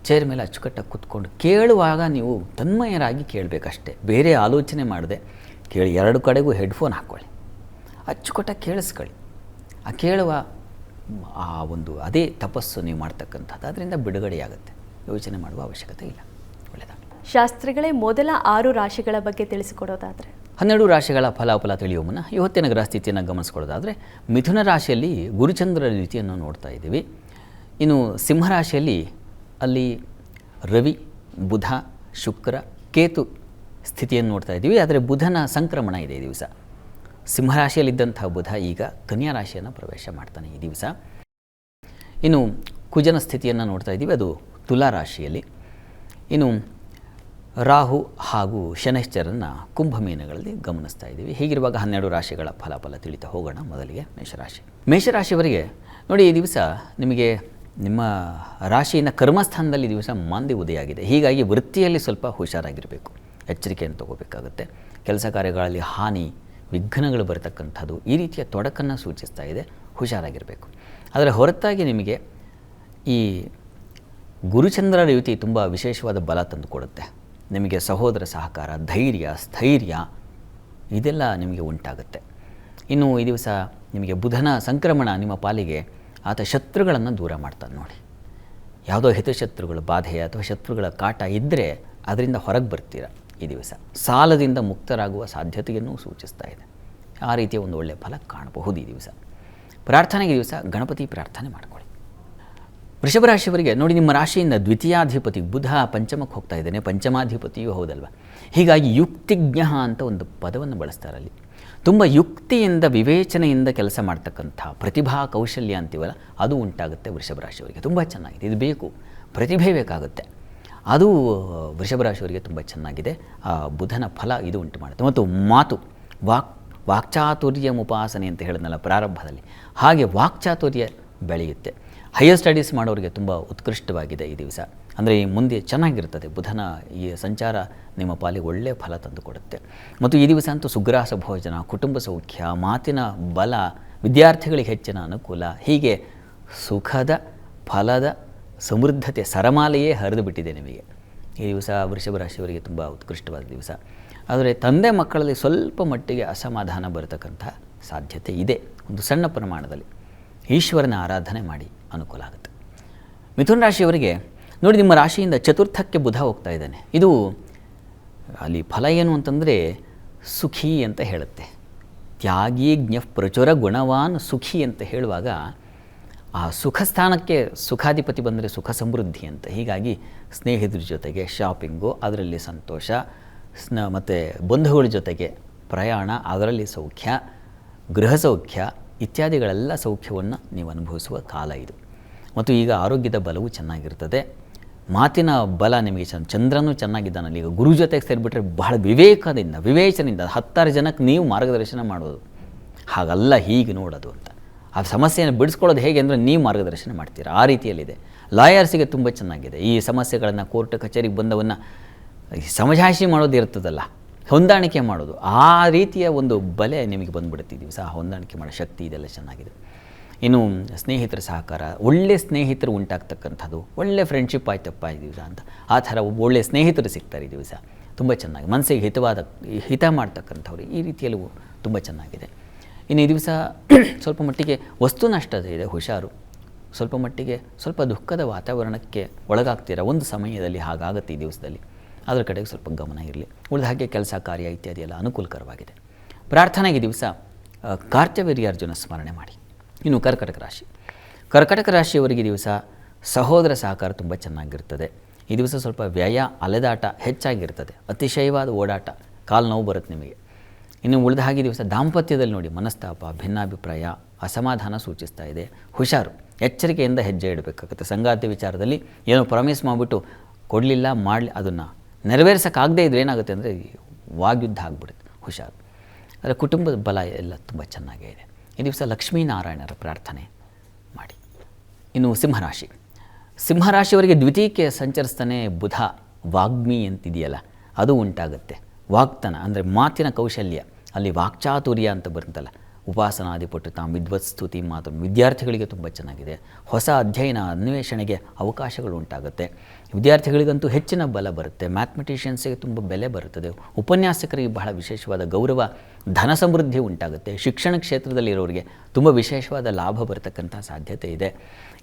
ಚೇರ್ ಮೇಲೆ ಅಚ್ಚುಕಟ್ಟಾಗಿ ಕೂತ್ಕೊಂಡು ಕೇಳುವಾಗ ನೀವು ತನ್ಮಯರಾಗಿ ಕೇಳಬೇಕಷ್ಟೇ. ಬೇರೆ ಆಲೋಚನೆ ಮಾಡದೆ ಕೇಳಿ, ಎರಡು ಕಡೆಗೂ ಹೆಡ್ಫೋನ್ ಹಾಕ್ಕೊಳ್ಳಿ. ಅಚ್ಚುಕಟ್ಟಾಗಿ ಕೇಳಿಸ್ಕೊಳ್ಳಿ. ಆ ಕೇಳುವ ಆ ಒಂದು ಅದೇ ತಪಸ್ಸು ನೀವು ಮಾಡ್ತಕ್ಕಂಥದ್ದು, ಅದರಿಂದ ಬಿಡುಗಡೆಯಾಗುತ್ತೆ. ಯೋಚನೆ ಮಾಡುವ ಅವಶ್ಯಕತೆ ಇಲ್ಲ. ಒಳ್ಳೆಯದಾಗಲಿ. ಶಾಸ್ತ್ರಿಗಳೇ ಮೊದಲ ಆರು ರಾಶಿಗಳ ಬಗ್ಗೆ ತಿಳಿಸಿಕೊಡೋದಾದ್ರೆ? ಹನ್ನೆರಡು ರಾಶಿಗಳ ಫಲಾಫಲ ತಿಳಿಯುವ ಮುನ್ನ ಇವತ್ತಿನ ಗ್ರಹ ಸ್ಥಿತಿಯನ್ನು ಗಮನಿಸ್ಕೊಳ್ಳೋದಾದರೆ ಮಿಥುನ ರಾಶಿಯಲ್ಲಿ ಗುರುಚಂದ್ರ ರೀತಿಯನ್ನು ನೋಡ್ತಾ ಇದ್ದೀವಿ. ಇನ್ನು ಸಿಂಹರಾಶಿಯಲ್ಲಿ ಅಲ್ಲಿ ರವಿ, ಬುಧ, ಶುಕ್ರ, ಕೇತು ಸ್ಥಿತಿಯನ್ನು ನೋಡ್ತಾ ಇದ್ದೀವಿ. ಆದರೆ ಬುಧನ ಸಂಕ್ರಮಣ ಇದೆ ಈ ದಿವಸ. ಸಿಂಹರಾಶಿಯಲ್ಲಿದ್ದಂಥ ಬುಧ ಈಗ ಕನ್ಯಾ ರಾಶಿಯನ್ನು ಪ್ರವೇಶ ಮಾಡ್ತಾನೆ ಈ ದಿವಸ. ಇನ್ನು ಕುಜನ ಸ್ಥಿತಿಯನ್ನು ನೋಡ್ತಾ ಇದ್ದೀವಿ. ಅದು ತುಲಾ ರಾಶಿಯಲ್ಲಿ. ಇನ್ನು ರಾಹು ಹಾಗೂ ಶನೈಶ್ಚರನ್ನು ಕುಂಭಮೀನಗಳಲ್ಲಿ ಗಮನಿಸ್ತಾ ಇದ್ದೀವಿ. ಹೀಗಿರುವಾಗ ಹನ್ನೆರಡು ರಾಶಿಗಳ ಫಲಾಫಲ ತಿಳಿತಾ ಹೋಗೋಣ ಮೊದಲಿಗೆ ಮೇಷರಾಶಿ. ಮೇಷರಾಶಿಯವರಿಗೆ ನೋಡಿ, ಈ ದಿವಸ ನಿಮಗೆ ನಿಮ್ಮ ರಾಶಿಯಿಂದ ಕರ್ಮಸ್ಥಾನದಲ್ಲಿ ದಿವಸ ಮಾಂದಿ ಉದಯಾಗಿದೆ ಹೀಗಾಗಿ ವೃತ್ತಿಯಲ್ಲಿ ಸ್ವಲ್ಪ ಹುಷಾರಾಗಿರಬೇಕು. ಎಚ್ಚರಿಕೆಯನ್ನು ತಗೋಬೇಕಾಗುತ್ತೆ. ಕೆಲಸ ಕಾರ್ಯಗಳಲ್ಲಿ ಹಾನಿ, ವಿಘ್ನಗಳು ಬರತಕ್ಕಂಥದ್ದು ಈ ರೀತಿಯ ತೊಡಕನ್ನು ಸೂಚಿಸ್ತಾ ಇದೆ. ಹುಷಾರಾಗಿರಬೇಕು. ಅದರ ಹೊರತಾಗಿ ನಿಮಗೆ ಈ ಗುರುಚಂದ್ರ ರೀತಿ ತುಂಬ ವಿಶೇಷವಾದ ಬಲ ತಂದುಕೊಡುತ್ತೆ. ನಿಮಗೆ ಸಹೋದರ ಸಹಕಾರ, ಧೈರ್ಯ, ಸ್ಥೈರ್ಯ ಇದೆಲ್ಲ ನಿಮಗೆ ಉಂಟಾಗುತ್ತೆ. ಇನ್ನು ಈ ದಿವಸ ನಿಮಗೆ ಬುಧನ ಸಂಕ್ರಮಣ ನಿಮ್ಮ ಪಾಲಿಗೆ ಆತ ಶತ್ರುಗಳನ್ನು ದೂರ ಮಾಡ್ತಾನೆ ನೋಡಿ. ಯಾವುದೋ ಹಿತಶತ್ರುಗಳು, ಬಾಧೆ ಅಥವಾ ಶತ್ರುಗಳ ಕಾಟ ಇದ್ದರೆ ಅದರಿಂದ ಹೊರಗೆ ಬರ್ತೀರ ಈ ದಿವಸ. ಸಾಲದಿಂದ ಮುಕ್ತರಾಗುವ ಸಾಧ್ಯತೆಯನ್ನು ಸೂಚಿಸ್ತಾ ಇದೆ. ಆ ರೀತಿಯ ಒಂದು ಒಳ್ಳೆಯ ಫಲ ಕಾಣಬಹುದು ಈ ದಿವಸ. ಪ್ರಾರ್ಥನೆಗೆ ದಿವಸ ಗಣಪತಿ ಪ್ರಾರ್ಥನೆ ಮಾಡಿಕೊಳ್ಳಿ ವೃಷಭ ರಾಶಿಯವರಿಗೆ ನೋಡಿ ನಿಮ್ಮ ರಾಶಿಯಿಂದ ದ್ವಿತೀಯಾಧಿಪತಿ ಬುಧ ಪಂಚಮಕ್ಕೆ ಹೋಗ್ತಾ ಇದ್ದಾನೆ, ಪಂಚಮಾಧಿಪತಿಯೂ ಹೌದಲ್ವ? ಹೀಗಾಗಿ ಯುಕ್ತಿಜ್ಞ ಅಂತ ಒಂದು ಪದವನ್ನು ಬಳಸ್ತಾರೆ ಅಲ್ಲಿ. ತುಂಬ ಯುಕ್ತಿಯಿಂದ, ವಿವೇಚನೆಯಿಂದ ಕೆಲಸ ಮಾಡ್ತಕ್ಕಂಥ ಪ್ರತಿಭಾ ಕೌಶಲ್ಯ ಅಂತೀವಲ್ಲ, ಅದು ಉಂಟಾಗುತ್ತೆ ವೃಷಭ ರಾಶಿಯವರಿಗೆ ತುಂಬ ಚೆನ್ನಾಗಿದೆ. ಇದು ಬೇಕು. ಪ್ರತಿಭೆ ಬೇಕಾಗುತ್ತೆ. ಅದು ವೃಷಭ ರಾಶಿಯವರಿಗೆ ತುಂಬ ಚೆನ್ನಾಗಿದೆ. ಆ, ಬುಧನ ಫಲ ಇದು ಉಂಟು ಮಾಡುತ್ತೆ. ಮತ್ತು ಮಾತು, ವಾಕ್, ವಾಕ್ಚಾತುರ್ಯ ಉಪಾಸನೆ ಅಂತ ಹೇಳಿದ್ನಲ್ಲ ಪ್ರಾರಂಭದಲ್ಲಿ. ಹಾಗೆ ವಾಕ್ಚಾತುರ್ಯ ಬೆಳೆಯುತ್ತೆ. ಹೈಯರ್ ಸ್ಟಡೀಸ್ ಮಾಡೋರಿಗೆ ತುಂಬ ಉತ್ಕೃಷ್ಟವಾಗಿದೆ ಈ ದಿವಸ. ಅಂದರೆ ಈ ಮುಂದೆ ಚೆನ್ನಾಗಿರ್ತದೆ. ಬುಧನ ಈ ಸಂಚಾರ ನಿಮ್ಮ ಪಾಲಿಗೆ ಒಳ್ಳೆಯ ಫಲ ತಂದುಕೊಡುತ್ತೆ. ಮತ್ತು ಈ ದಿವಸ ಅಂತೂ ಸುಗ್ರಾಸ ಭೋಜನ, ಕುಟುಂಬ ಸೌಖ್ಯ, ಮಾತಿನ ಬಲ, ವಿದ್ಯಾರ್ಥಿಗಳಿಗೆ ಹೆಚ್ಚಿನ ಅನುಕೂಲ, ಹೀಗೆ ಸುಖದ, ಫಲದ, ಸಮೃದ್ಧತೆ, ಸರಮಾಲೆಯೇ ಹರಿದು ಬಿಟ್ಟಿದೆ ನಿಮಗೆ. ಈ ದಿವಸ ವೃಷಭ ರಾಶಿಯವರಿಗೆ ತುಂಬ ಉತ್ಕೃಷ್ಟವಾದ ದಿವಸ. ಆದರೆ ತಂದೆ ಮಕ್ಕಳಲ್ಲಿ ಸ್ವಲ್ಪ ಮಟ್ಟಿಗೆ ಅಸಮಾಧಾನ ಬರತಕ್ಕಂಥ ಸಾಧ್ಯತೆ ಇದೆ. ಒಂದು ಸಣ್ಣ ಪ್ರಮಾಣದಲ್ಲಿ. ಈಶ್ವರನ ಆರಾಧನೆ ಮಾಡಿ. ಅನುಕೂಲ ಆಗುತ್ತೆ. ಮಿಥುನ ರಾಶಿಯವರಿಗೆ ನೋಡಿ, ನಿಮ್ಮ ರಾಶಿಯಿಂದ ಚತುರ್ಥಕ್ಕೆ ಬುಧ ಹೋಗ್ತಾ ಇದ್ದಾನೆ. ಇದು ಅಲ್ಲಿ ಫಲ ಏನು ಅಂತಂದರೆ ಸುಖಿ ಅಂತ ಹೇಳುತ್ತೆ. ತ್ಯಾಗಿ ಜ್ಞ ಪ್ರಚುರ, ಗುಣವಾನ್ ಸುಖಿ ಅಂತ ಹೇಳುವಾಗ ಆ ಸುಖ ಸ್ಥಾನಕ್ಕೆ ಸುಖಾಧಿಪತಿ ಬಂದರೆ ಸುಖ ಸಮೃದ್ಧಿ ಅಂತ. ಹೀಗಾಗಿ ಸ್ನೇಹಿತರ ಜೊತೆಗೆ ಶಾಪಿಂಗು ಅದರಲ್ಲಿ ಸಂತೋಷ, ಸ್ನ ಮತ್ತು ಬಂಧುಗಳ ಜೊತೆಗೆ ಪ್ರಯಾಣ, ಅದರಲ್ಲಿ ಸೌಖ್ಯ, ಗೃಹ ಸೌಖ್ಯ ಇತ್ಯಾದಿಗಳೆಲ್ಲ ಸೌಖ್ಯವನ್ನು ನೀವು ಅನುಭವಿಸುವ ಕಾಲ ಇದು. ಮತ್ತು ಈಗ ಆರೋಗ್ಯದ ಬಲವು ಚೆನ್ನಾಗಿರ್ತದೆ. ಮಾತಿನ ಬಲ ನಿಮಗೆ ಚೆನ್ನ ಚಂದ್ರನೂ ಚೆನ್ನಾಗಿದ್ದಾನಲ್ಲಿ. ಈಗ ಗುರು ಜೊತೆಗೆ ಸೇರಿಬಿಟ್ರೆ ಬಹಳ ವಿವೇಕದಿಂದ, ವಿವೇಚನೆಯಿಂದ ಹತ್ತಾರು ಜನಕ್ಕೆ ನೀವು ಮಾರ್ಗದರ್ಶನ ಮಾಡೋದು. ಹಾಗಲ್ಲ, ಹೀಗೆ ನೋಡೋದು ಅಂತ. ಆ ಸಮಸ್ಯೆಯನ್ನು ಬಿಡಿಸ್ಕೊಳ್ಳೋದು ಹೇಗೆ ಅಂದರೆ ನೀವು ಮಾರ್ಗದರ್ಶನ ಮಾಡ್ತೀರಾ. ಆ ರೀತಿಯಲ್ಲಿದೆ. ಲಾಯರ್ಸಿಗೆ ತುಂಬ ಚೆನ್ನಾಗಿದೆ. ಈ ಸಮಸ್ಯೆಗಳನ್ನು ಕೋರ್ಟ್, ಕಚೇರಿಗೆ ಬಂದವನ್ನು ಸಮಜಾಯಿಷಿ ಮಾಡೋದು ಇರ್ತದಲ್ಲ, ಹೊಂದಾಣಿಕೆ ಮಾಡೋದು. ಆ ರೀತಿಯ ಒಂದು ಬಲೆ ನಿಮಗೆ ಬಂದ್ಬಿಡುತ್ತೆ ಸಹ ಹೊಂದಾಣಿಕೆ ಮಾಡೋ ಶಕ್ತಿ ಇದೆಲ್ಲ ಚೆನ್ನಾಗಿದೆ. ಇನ್ನು ಸ್ನೇಹಿತರ ಸಹಕಾರ, ಒಳ್ಳೆ ಸ್ನೇಹಿತರು ಉಂಟಾಗ್ತಕ್ಕಂಥದ್ದು, ಒಳ್ಳೆ ಫ್ರೆಂಡ್ಶಿಪ್ ಆಯ್ತಪ್ಪ ಈ ದಿವಸ ಅಂತ. ಆ ಥರ ಒಬ್ಬ ಒಳ್ಳೆ ಸ್ನೇಹಿತರು ಸಿಗ್ತಾರೆ ಈ ದಿವಸ. ತುಂಬ ಚೆನ್ನಾಗಿ ಮನಸ್ಸಿಗೆ ಹಿತವಾದ, ಹಿತ ಮಾಡ್ತಕ್ಕಂಥವ್ರು ಈ ರೀತಿಯಲ್ಲೂ ತುಂಬ ಚೆನ್ನಾಗಿದೆ. ಇನ್ನು ಈ ದಿವಸ ಸ್ವಲ್ಪ ಮಟ್ಟಿಗೆ ವಸ್ತು ನಷ್ಟದ ಇದೆ, ಹುಷಾರು. ಸ್ವಲ್ಪ ಮಟ್ಟಿಗೆ ಸ್ವಲ್ಪ ದುಃಖದ ವಾತಾವರಣಕ್ಕೆ ಒಳಗಾಗ್ತೀರ ಒಂದು ಸಮಯದಲ್ಲಿ ಹಾಗಾಗುತ್ತೆ ಈ ದಿವಸದಲ್ಲಿ. ಅದರ ಕಡೆಗೆ ಸ್ವಲ್ಪ ಗಮನ ಇರಲಿ. ಉಳಿದ ಹಾಗೆ ಕೆಲಸ, ಕಾರ್ಯ ಇತ್ಯಾದಿ ಎಲ್ಲ ಅನುಕೂಲಕರವಾಗಿದೆ. ಪ್ರಾರ್ಥನೆಗೆ ದಿವಸ ಕಾರ್ತವೀರ್ಯಾರ್ಜುನ ಸ್ಮರಣೆ ಮಾಡಿ. ಇನ್ನು ಕರ್ಕಟಕ ರಾಶಿ. ಕರ್ಕಟಕ ರಾಶಿಯವರಿಗೆ ದಿವಸ ಸಹೋದರ ಸಹಕಾರ ತುಂಬ ಚೆನ್ನಾಗಿರ್ತದೆ. ಈ ದಿವಸ ಸ್ವಲ್ಪ ವ್ಯಯ, ಅಲೆದಾಟ ಹೆಚ್ಚಾಗಿರ್ತದೆ. ಅತಿಶಯವಾದ ಓಡಾಟ, ಕಾಲು ನೋವು ಬರುತ್ತೆ ನಿಮಗೆ. ಇನ್ನು ಉಳಿದ ಹಾಗೆ ದಿವಸ ದಾಂಪತ್ಯದಲ್ಲಿ ನೋಡಿ ಮನಸ್ತಾಪ, ಭಿನ್ನಾಭಿಪ್ರಾಯ, ಅಸಮಾಧಾನ ಸೂಚಿಸ್ತಾ ಇದೆ. ಹುಷಾರು, ಎಚ್ಚರಿಕೆಯಿಂದ ಹೆಜ್ಜೆ ಇಡಬೇಕಾಗುತ್ತೆ. ಸಂಗಾತಿ ವಿಚಾರದಲ್ಲಿ ಏನೋ ಪ್ರಾಮಿಸ್ ಮಾಡಿಬಿಟ್ಟು ಕೊಡಲಿಲ್ಲ, ಮಾಡಲಿ, ಅದನ್ನು ನೆರವೇರಿಸೋಕ್ಕಾಗದೇ ಇದ್ರೆ ಏನಾಗುತ್ತೆ ಅಂದರೆ ವಾಗ್ಯುದ್ಧ ಆಗಿಬಿಡುತ್ತೆ. ಹುಷಾರು. ಆದರೆ ಕುಟುಂಬದ ಬಲ ಎಲ್ಲ ತುಂಬ ಚೆನ್ನಾಗೇ ಇದೆ. ಈ ದಿವಸ ಲಕ್ಷ್ಮೀನಾರಾಯಣರ ಪ್ರಾರ್ಥನೆ ಮಾಡಿ. ಇನ್ನು ಸಿಂಹರಾಶಿ. ಸಿಂಹರಾಶಿಯವರಿಗೆ ದ್ವಿತೀಯಕ್ಕೆ ಸಂಚರಿಸ್ತಾನೆ ಬುಧ. ವಾಗ್ಮಿ ಅಂತಿದೆಯಲ್ಲ, ಅದು ಉಂಟಾಗುತ್ತೆ. ವಾಗ್ತನ ಅಂದರೆ ಮಾತಿನ ಕೌಶಲ್ಯ. ಅಲ್ಲಿ ವಾಕ್ಚಾತುರ್ಯ ಅಂತ ಬರುತ್ತಲ್ಲ ಉಪಾಸನಾದಿಪಟ್ಟು ತಾಂ ವಿದ್ವತ್ ಸ್ತುತಿ ಮಾತು. ವಿದ್ಯಾರ್ಥಿಗಳಿಗೆ ತುಂಬ ಚೆನ್ನಾಗಿದೆ. ಹೊಸ ಅಧ್ಯಯನ, ಅನ್ವೇಷಣೆಗೆ ಅವಕಾಶಗಳು ಉಂಟಾಗುತ್ತೆ. ವಿದ್ಯಾರ್ಥಿಗಳಿಗಂತೂ ಹೆಚ್ಚಿನ ಬಲ ಬರುತ್ತೆ. ಮ್ಯಾಥಮೆಟಿಷಿಯನ್ಸಿಗೆ ತುಂಬ ಬೆಲೆ ಬರುತ್ತದೆ. ಉಪನ್ಯಾಸಕರಿಗೆ ಬಹಳ ವಿಶೇಷವಾದ ಗೌರವ, ಧನ ಸಮೃದ್ಧಿ ಉಂಟಾಗುತ್ತೆ. ಶಿಕ್ಷಣ ಕ್ಷೇತ್ರದಲ್ಲಿರೋರಿಗೆ ತುಂಬ ವಿಶೇಷವಾದ ಲಾಭ ಬರತಕ್ಕಂಥ ಸಾಧ್ಯತೆ ಇದೆ.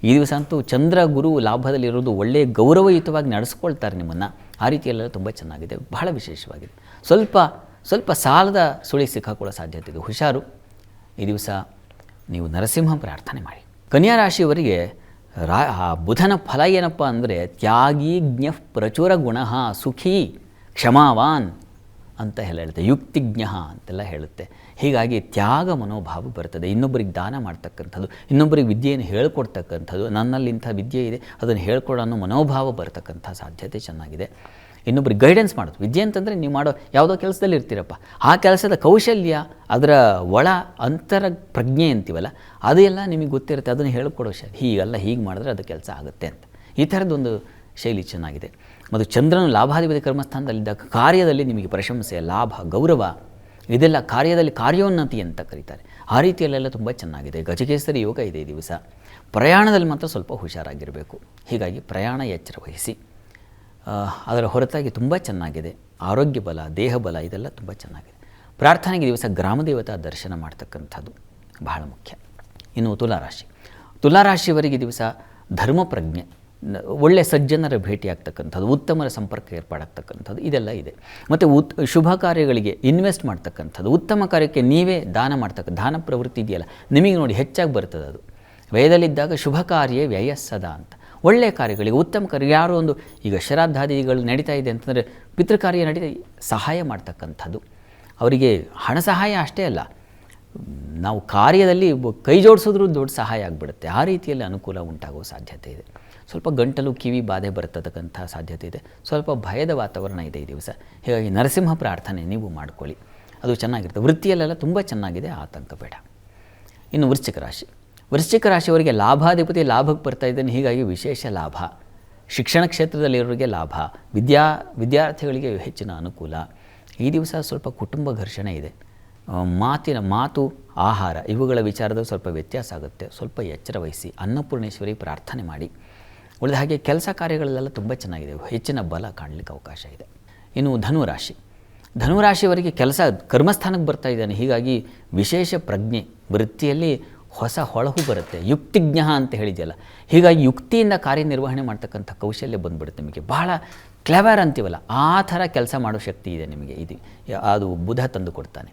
ಈ ದಿವಸ ಅಂತೂ ಚಂದ್ರ ಗುರು ಲಾಭದಲ್ಲಿರೋದು ಒಳ್ಳೆಯ ಗೌರವಯುತವಾಗಿ ನಡೆಸ್ಕೊಳ್ತಾರೆ ನಿಮ್ಮನ್ನು. ಆ ರೀತಿಯಲ್ಲೆಲ್ಲ ತುಂಬ ಚೆನ್ನಾಗಿದೆ. ಬಹಳ ವಿಶೇಷವಾಗಿದೆ. ಸ್ವಲ್ಪ ಸ್ವಲ್ಪ ಸಾಲದ ಸುಳಿ ಸಿಕ್ಕಾಕೊಳ್ಳೋ ಸಾಧ್ಯತೆ ಇದೆ. ಹುಷಾರು. ಈ ದಿವಸ ನೀವು ನರಸಿಂಹ ಪ್ರಾರ್ಥನೆ ಮಾಡಿ. ಕನ್ಯಾ ರಾಶಿಯವರಿಗೆ ರಾ ಬುಧನ ಫಲ ಏನಪ್ಪ ಅಂದರೆ ತ್ಯಾಗಿ, ಜ್ಞ, ಪ್ರಚುರ ಗುಣ, ಸುಖಿ, ಕ್ಷಮಾವಾನ್ ಅಂತ ಎಲ್ಲ ಹೇಳುತ್ತೆ ಯುಕ್ತಿಜ್ಞ ಅಂತೆಲ್ಲ ಹೇಳುತ್ತೆ. ಹೀಗಾಗಿ ತ್ಯಾಗ ಮನೋಭಾವ ಬರ್ತದೆ. ಇನ್ನೊಬ್ಬರಿಗೆ ದಾನ ಮಾಡ್ತಕ್ಕಂಥದ್ದು, ಇನ್ನೊಬ್ಬರಿಗೆ ವಿದ್ಯೆಯನ್ನು ಹೇಳ್ಕೊಡ್ತಕ್ಕಂಥದ್ದು ನನ್ನಲ್ಲಿ ಇಂಥ ವಿದ್ಯೆ ಇದೆ, ಅದನ್ನು ಹೇಳ್ಕೊಡೋ ಅನ್ನೋ ಮನೋಭಾವ ಬರ್ತಕ್ಕಂಥ ಸಾಧ್ಯತೆ ಚೆನ್ನಾಗಿದೆ. ಇನ್ನೊಬ್ರಿಗೆ ಗೈಡೆನ್ಸ್ ಮಾಡೋದು ವಿದ್ಯೆ ಅಂತಂದರೆ ನೀವು ಮಾಡೋ ಯಾವುದೋ ಕೆಲಸದಲ್ಲಿ ಇರ್ತೀರಪ್ಪ. ಆ ಕೆಲಸದ ಕೌಶಲ್ಯ, ಅದರ ಒಳ ಅಂತರ ಪ್ರಜ್ಞೆ ಅಂತೀವಲ್ಲ, ಅದೆಲ್ಲ ನಿಮಗೆ ಗೊತ್ತಿರುತ್ತೆ, ಅದನ್ನು ಹೇಳ್ಕೊಡೋ ಶೈಲಿ ಹೀಗೆಲ್ಲ ಹೀಗೆ ಮಾಡಿದ್ರೆ ಅದು ಕೆಲಸ ಆಗುತ್ತೆ ಅಂತ. ಈ ಥರದ್ದೊಂದು ಶೈಲಿ ಚೆನ್ನಾಗಿದೆ. ಮತ್ತು ಚಂದ್ರನು ಲಾಭಾಧಿಪತಿ ಕರ್ಮಸ್ಥಾನದಲ್ಲಿದ್ದಾಗ ಕಾರ್ಯದಲ್ಲಿ ನಿಮಗೆ ಪ್ರಶಂಸೆ, ಲಾಭ, ಗೌರವ, ಇದೆಲ್ಲ ಕಾರ್ಯದಲ್ಲಿ ಕಾರ್ಯೋನ್ನತಿ ಅಂತ ಕರೀತಾರೆ. ಆ ರೀತಿಯಲ್ಲೆಲ್ಲ ತುಂಬ ಚೆನ್ನಾಗಿದೆ. ಗಜಕೇಸರಿ ಯೋಗ ಇದೆ ದಿವಸ. ಪ್ರಯಾಣದಲ್ಲಿ ಮಾತ್ರ ಸ್ವಲ್ಪ ಹುಷಾರಾಗಿರಬೇಕು. ಹೀಗಾಗಿ ಪ್ರಯಾಣ ಎಚ್ಚರ ವಹಿಸಿ. ಅದರ ಹೊರತಾಗಿ ತುಂಬ ಚೆನ್ನಾಗಿದೆ. ಆರೋಗ್ಯ ಬಲ ದೇಹ ಬಲ ಇದೆಲ್ಲ ತುಂಬ ಚೆನ್ನಾಗಿದೆ. ಪ್ರಾರ್ಥನೆಗೆ ದಿವಸ ಗ್ರಾಮದೇವತಾ ದರ್ಶನ ಮಾಡ್ತಕ್ಕಂಥದ್ದು ಬಹಳ ಮುಖ್ಯ. ಇನ್ನು ತುಲಾರಾಶಿ. ತುಲಾರಾಶಿಯವರಿಗೆ ದಿವಸ ಧರ್ಮ ಪ್ರಜ್ಞೆ ಒಳ್ಳೆಯ ಸಜ್ಜನರ ಭೇಟಿಯಾಗ್ತಕ್ಕಂಥದ್ದು, ಉತ್ತಮರ ಸಂಪರ್ಕ ಏರ್ಪಾಡಾಗ್ತಕ್ಕಂಥದ್ದು ಇದೆಲ್ಲ ಇದೆ. ಮತ್ತು ಉತ್, ಶುಭ ಕಾರ್ಯಗಳಿಗೆ ಇನ್ವೆಸ್ಟ್ ಮಾಡ್ತಕ್ಕಂಥದ್ದು, ಉತ್ತಮ ಕಾರ್ಯಕ್ಕೆ ನೀವೇ ದಾನ ಮಾಡ್ತಕ್ಕ, ದಾನ ಪ್ರವೃತ್ತಿ ಇದೆಯಲ್ಲ, ನಿಮಗೆ ನೋಡಿ ಹೆಚ್ಚಾಗಿ ಬರ್ತದೆ ಅದು. ವಯದಲ್ಲಿದ್ದಾಗ ಶುಭ ಕಾರ್ಯ ವ್ಯಯಸ್ಸದ ಸದಾ ಅಂತ. ಒಳ್ಳೆಯ ಕಾರ್ಯಗಳಿಗೆ ಉತ್ತಮ ಕಾರ್ಯ ಯಾರೋ ಒಂದು ಈಗ ಶ್ರಾದ್ದಾದಿಗಳು ನಡೀತಾ ಇದೆ ಅಂತಂದರೆ ಪಿತೃಕಾರ್ಯ ನಡೀತಾ ಸಹಾಯ ಮಾಡ್ತಕ್ಕಂಥದ್ದು. ಅವರಿಗೆ ಹಣ ಸಹಾಯ ಅಷ್ಟೇ ಅಲ್ಲ. ನಾವು ಕಾರ್ಯದಲ್ಲಿ ಕೈ ಜೋಡಿಸಿದ್ರೂ ದೊಡ್ಡ ಸಹಾಯ ಆಗಿಬಿಡುತ್ತೆ. ಆ ರೀತಿಯಲ್ಲಿ ಅನುಕೂಲ ಉಂಟಾಗುವ ಸಾಧ್ಯತೆ ಇದೆ. ಸ್ವಲ್ಪ ಗಂಟಲು ಕಿವಿ ಬಾಧೆ ಬರ್ತಕ್ಕಂಥ ಸಾಧ್ಯತೆ ಇದೆ. ಸ್ವಲ್ಪ ಭಯದ ವಾತಾವರಣ ಇದೆ ಈ ದಿವಸ. ಹೀಗಾಗಿ ನರಸಿಂಹ ಪ್ರಾರ್ಥನೆ ನೀವು ಮಾಡ್ಕೊಳ್ಳಿ. ಅದು ಚೆನ್ನಾಗಿರುತ್ತೆ. ವೃತ್ತಿಯಲ್ಲೆಲ್ಲ ತುಂಬ ಚೆನ್ನಾಗಿದೆ ಆತಂಕ ಬೇಡ. ಇನ್ನು ವೃಶ್ಚಿಕ ರಾಶಿ. ವೃಶ್ಚಿಕ ರಾಶಿಯವರಿಗೆ ಲಾಭಾಧಿಪತಿ ಲಾಭಕ್ಕೆ ಬರ್ತಾ ಇದ್ದಾನೆ. ಹೀಗಾಗಿ ವಿಶೇಷ ಲಾಭ. ಶಿಕ್ಷಣ ಕ್ಷೇತ್ರದಲ್ಲಿರೋರಿಗೆ ಲಾಭ. ವಿದ್ಯಾ, ವಿದ್ಯಾರ್ಥಿಗಳಿಗೆ ಹೆಚ್ಚಿನ ಅನುಕೂಲ. ಈ ದಿವಸ ಸ್ವಲ್ಪ ಕುಟುಂಬ ಘರ್ಷಣೆ ಇದೆ. ಮಾತಿನ ಮಾತು, ಆಹಾರ ಇವುಗಳ ವಿಚಾರದಲ್ಲಿ ಸ್ವಲ್ಪ ವ್ಯತ್ಯಾಸ ಆಗುತ್ತೆ. ಸ್ವಲ್ಪ ಎಚ್ಚರ ವಹಿಸಿ ಅನ್ನಪೂರ್ಣೇಶ್ವರಿ ಪ್ರಾರ್ಥನೆ ಮಾಡಿ. ಉಳಿದ ಹಾಗೆ ಕೆಲಸ ಕಾರ್ಯಗಳಲ್ಲೆಲ್ಲ ತುಂಬ ಚೆನ್ನಾಗಿದೆ. ಹೆಚ್ಚಿನ ಬಲ ಕಾಣಲಿಕ್ಕೆ ಅವಕಾಶ ಇದೆ. ಇನ್ನು ಧನುರಾಶಿ. ಧನುರಾಶಿಯವರಿಗೆ ಕೆಲಸ, ಕರ್ಮಸ್ಥಾನಕ್ಕೆ ಬರ್ತಾ ಇದ್ದಾನೆ. ಹೀಗಾಗಿ ವಿಶೇಷ ಪ್ರಜ್ಞೆ. ವೃತ್ತಿಯಲ್ಲಿ ಹೊಸ ಹೊಳಹು ಬರುತ್ತೆ, ಯುಕ್ತಿಜ್ಞ ಅಂತ ಹೇಳಿದೆಯಲ್ಲ. ಹೀಗಾಗಿ ಯುಕ್ತಿಯಿಂದ ಕಾರ್ಯನಿರ್ವಹಣೆ ಮಾಡ್ತಕ್ಕಂಥ ಕೌಶಲ್ಯ ಬಂದ್ಬಿಡುತ್ತೆ ನಿಮಗೆ. ಬಹಳ ಕ್ಲೆವರ್ ಅಂತೀವಲ್ಲ, ಆ ಥರ ಕೆಲಸ ಮಾಡೋ ಶಕ್ತಿ ಇದೆ ನಿಮಗೆ. ಇದು ಅದು ಬುಧ ತಂದು ಕೊಡ್ತಾನೆ.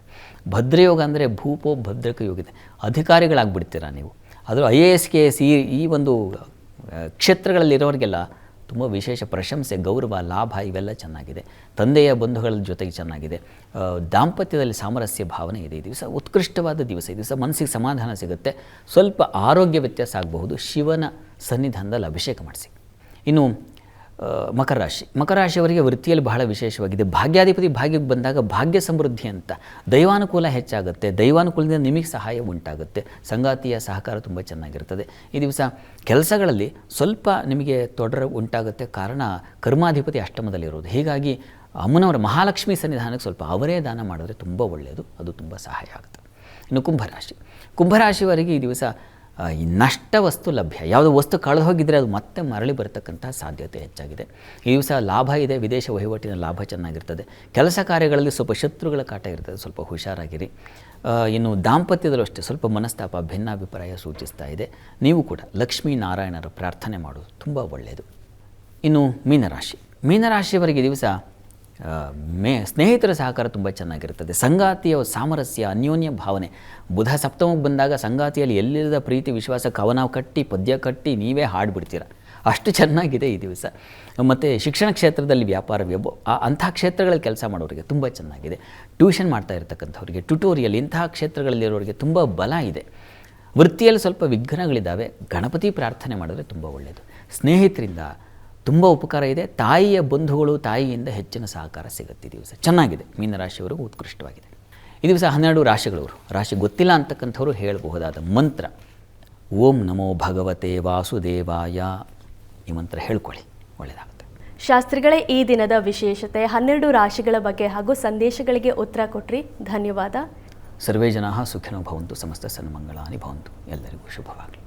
ಭದ್ರಯೋಗ ಅಂದರೆ ಭೂಪೋ ಭದ್ರಕ ಯೋಗ ಇದೆ. ಅಧಿಕಾರಿಗಳಾಗ್ಬಿಡ್ತೀರಾ ನೀವು? ಅದರ I A S K S ಈ ಈ ಒಂದು ಕ್ಷೇತ್ರಗಳಲ್ಲಿರೋರಿಗೆಲ್ಲ ತುಂಬ ವಿಶೇಷ ಪ್ರಶಂಸೆ, ಗೌರವ, ಲಾಭ ಇವೆಲ್ಲ ಚೆನ್ನಾಗಿದೆ. ತಂದೆಯ ಬಂಧುಗಳ ಜೊತೆಗೆ ಚೆನ್ನಾಗಿದೆ. ದಾಂಪತ್ಯದಲ್ಲಿ ಸಾಮರಸ್ಯ ಭಾವನೆ ಇದೆ. ಈ ದಿವಸ ಉತ್ಕೃಷ್ಟವಾದ ದಿವಸ. ಈ ದಿವಸ ಮನಸ್ಸಿಗೆ ಸಮಾಧಾನ ಸಿಗುತ್ತೆ. ಸ್ವಲ್ಪ ಆರೋಗ್ಯ ವ್ಯತ್ಯಾಸ ಆಗಬಹುದು. ಶಿವನ ಸನ್ನಿಧಾನದಲ್ಲಿ ಅಭಿಷೇಕ ಮಾಡಿಸಿ. ಇನ್ನು ಮಕರ ರಾಶಿ. ಮಕರ ರಾಶಿಯವರಿಗೆ ವೃತ್ತಿಯಲ್ಲಿ ಬಹಳ ವಿಶೇಷವಾಗಿದೆ. ಭಾಗ್ಯಾಧಿಪತಿ ಭಾಗ್ಯಕ್ಕೆ ಬಂದಾಗ ಭಾಗ್ಯ ಸಮೃದ್ಧಿ ಅಂತ. ದೈವಾನುಕೂಲ ಹೆಚ್ಚಾಗುತ್ತೆ. ದೈವಾನುಕೂಲದಿಂದ ನಿಮಗೆ ಸಹಾಯ ಉಂಟಾಗುತ್ತೆ. ಸಂಗಾತಿಯ ಸಹಕಾರ ತುಂಬ ಚೆನ್ನಾಗಿರ್ತದೆ. ಈ ದಿವಸ ಕೆಲಸಗಳಲ್ಲಿ ಸ್ವಲ್ಪ ನಿಮಗೆ ತೊಡರ ಉಂಟಾಗುತ್ತೆ. ಕಾರಣ ಕರ್ಮಾಧಿಪತಿ ಅಷ್ಟಮದಲ್ಲಿರೋದು ಹೀಗಾಗಿ ಅಮ್ಮನವರ ಮಹಾಲಕ್ಷ್ಮಿ ಸನ್ನಿಧಾನಕ್ಕೆ ಸ್ವಲ್ಪ ಅವರೇ ದಾನ ಮಾಡಿದ್ರೆ ತುಂಬ ಒಳ್ಳೆಯದು. ಅದು ತುಂಬ ಸಹಾಯ ಆಗುತ್ತೆ. ಇನ್ನು ಕುಂಭರಾಶಿ ಕುಂಭರಾಶಿಯವರಿಗೆ ಈ ದಿವಸ ಈ ನಷ್ಟ ವಸ್ತು ಲಭ್ಯ. ಯಾವುದೋ ವಸ್ತು ಕಳೆದು ಹೋಗಿದ್ರೆ ಅದು ಮತ್ತೆ ಮರಳಿ ಬರತಕ್ಕಂಥ ಸಾಧ್ಯತೆ ಹೆಚ್ಚಾಗಿದೆ. ಈ ದಿವಸ ಲಾಭ ಇದೆ, ವಿದೇಶ ವಹಿವಾಟಿನ ಲಾಭ ಚೆನ್ನಾಗಿರ್ತದೆ. ಕೆಲಸ ಕಾರ್ಯಗಳಲ್ಲಿ ಸ್ವಲ್ಪ ಶತ್ರುಗಳ ಕಾಟ ಇರ್ತದೆ, ಸ್ವಲ್ಪ ಹುಷಾರಾಗಿರಿ. ಇನ್ನು ದಾಂಪತ್ಯದಲ್ಲೂ ಅಷ್ಟೇ ಸ್ವಲ್ಪ ಮನಸ್ತಾಪ, ಭಿನ್ನಾಭಿಪ್ರಾಯ ಸೂಚಿಸ್ತಾ ಇದೆ. ನೀವು ಕೂಡ ಲಕ್ಷ್ಮೀ ನಾರಾಯಣರ ಪ್ರಾರ್ಥನೆ ಮಾಡೋದು ತುಂಬ ಒಳ್ಳೆಯದು. ಇನ್ನು ಮೀನರಾಶಿ. ಮೀನರಾಶಿಯವರಿಗೆ ದಿವಸ ಮೇ, ಸ್ನೇಹಿತರ ಸಹಕಾರ ತುಂಬ ಚೆನ್ನಾಗಿರ್ತದೆ ಸಂಗಾತಿಯ ಸಾಮರಸ್ಯ, ಅನ್ಯೋನ್ಯ ಭಾವನೆ. ಬುಧ ಸಪ್ತಮಕ್ಕೆ ಬಂದಾಗ ಸಂಗಾತಿಯಲ್ಲಿ ಎಲ್ಲಿಲ್ಲದ ಪ್ರೀತಿ, ವಿಶ್ವಾಸ, ಕವನ ಕಟ್ಟಿ, ಪದ್ಯ ಕಟ್ಟಿ ನೀವೇ ಹಾಡ್ಬಿಡ್ತೀರ. ಅಷ್ಟು ಚೆನ್ನಾಗಿದೆ ಈ ದಿವಸ. ಮತ್ತು ಶಿಕ್ಷಣ ಕ್ಷೇತ್ರದಲ್ಲಿ ವ್ಯಾಪಾರ ಆ- ಅಂಥ ಕ್ಷೇತ್ರಗಳಲ್ಲಿ ಕೆಲಸ ಮಾಡೋರಿಗೆ ತುಂಬ ಚೆನ್ನಾಗಿದೆ. ಟ್ಯೂಷನ್ ಮಾಡ್ತಾ ಇರ್ತಕ್ಕಂಥವ್ರಿಗೆ, ಟ್ಯುಟೋರಿಯಲ್ ಇಂತಹ ಕ್ಷೇತ್ರಗಳಲ್ಲಿರೋರಿಗೆ ತುಂಬ ಬಲ ಇದೆ. ವೃತ್ತಿಯಲ್ಲಿ ಸ್ವಲ್ಪ ವಿಘ್ನಗಳಿದ್ದಾವೆ. ಗಣಪತಿ ಪ್ರಾರ್ಥನೆ ಮಾಡಿದ್ರೆ ತುಂಬ ಒಳ್ಳೆಯದು ಸ್ನೇಹಿತರಿಂದ ತುಂಬ ಉಪಕಾರ ಇದೆ. ತಾಯಿಯ ಬಂಧುಗಳು ತಾಯಿಯಿಂದ ಹೆಚ್ಚಿನ ಸಹಕಾರ ಸಿಗುತ್ತೆ. ಈ ದಿವಸ ಚೆನ್ನಾಗಿದೆ. ಮೀನರಾಶಿಯವರೆಗೂ ಉತ್ಕೃಷ್ಟವಾಗಿದೆ. ಈ ದಿವಸ ಹನ್ನೆರಡು ರಾಶಿಗಳವರು. ರಾಶಿ ಗೊತ್ತಿಲ್ಲ ಅಂತಕ್ಕಂಥವ್ರು ಹೇಳಬಹುದಾದ ಮಂತ್ರ. ಓಂ ನಮೋ ಭಗವತೆ ವಾಸುದೇವಾಯ. ಈ ಮಂತ್ರ ಹೇಳ್ಕೊಳ್ಳಿ. ಒಳ್ಳೆಯದಾಗುತ್ತೆ. ಶಾಸ್ತ್ರಿಗಳೇ ಈ ದಿನದ ವಿಶೇಷತೆ ಹನ್ನೆರಡು ರಾಶಿಗಳ ಬಗ್ಗೆ ಹಾಗೂ ಸಂದೇಶಗಳಿಗೆ ಉತ್ತರ ಕೊಟ್ರಿ. ಧನ್ಯವಾದ. ಸರ್ವೇ ಜನ ಸುಖಿನೋ ಭವಂತು. ಸಮಸ್ತ ಸನ್ಮಂಗಳಾನಿ ಭವಂತು. ಎಲ್ಲರಿಗೂ ಶುಭವಾಗಲಿ.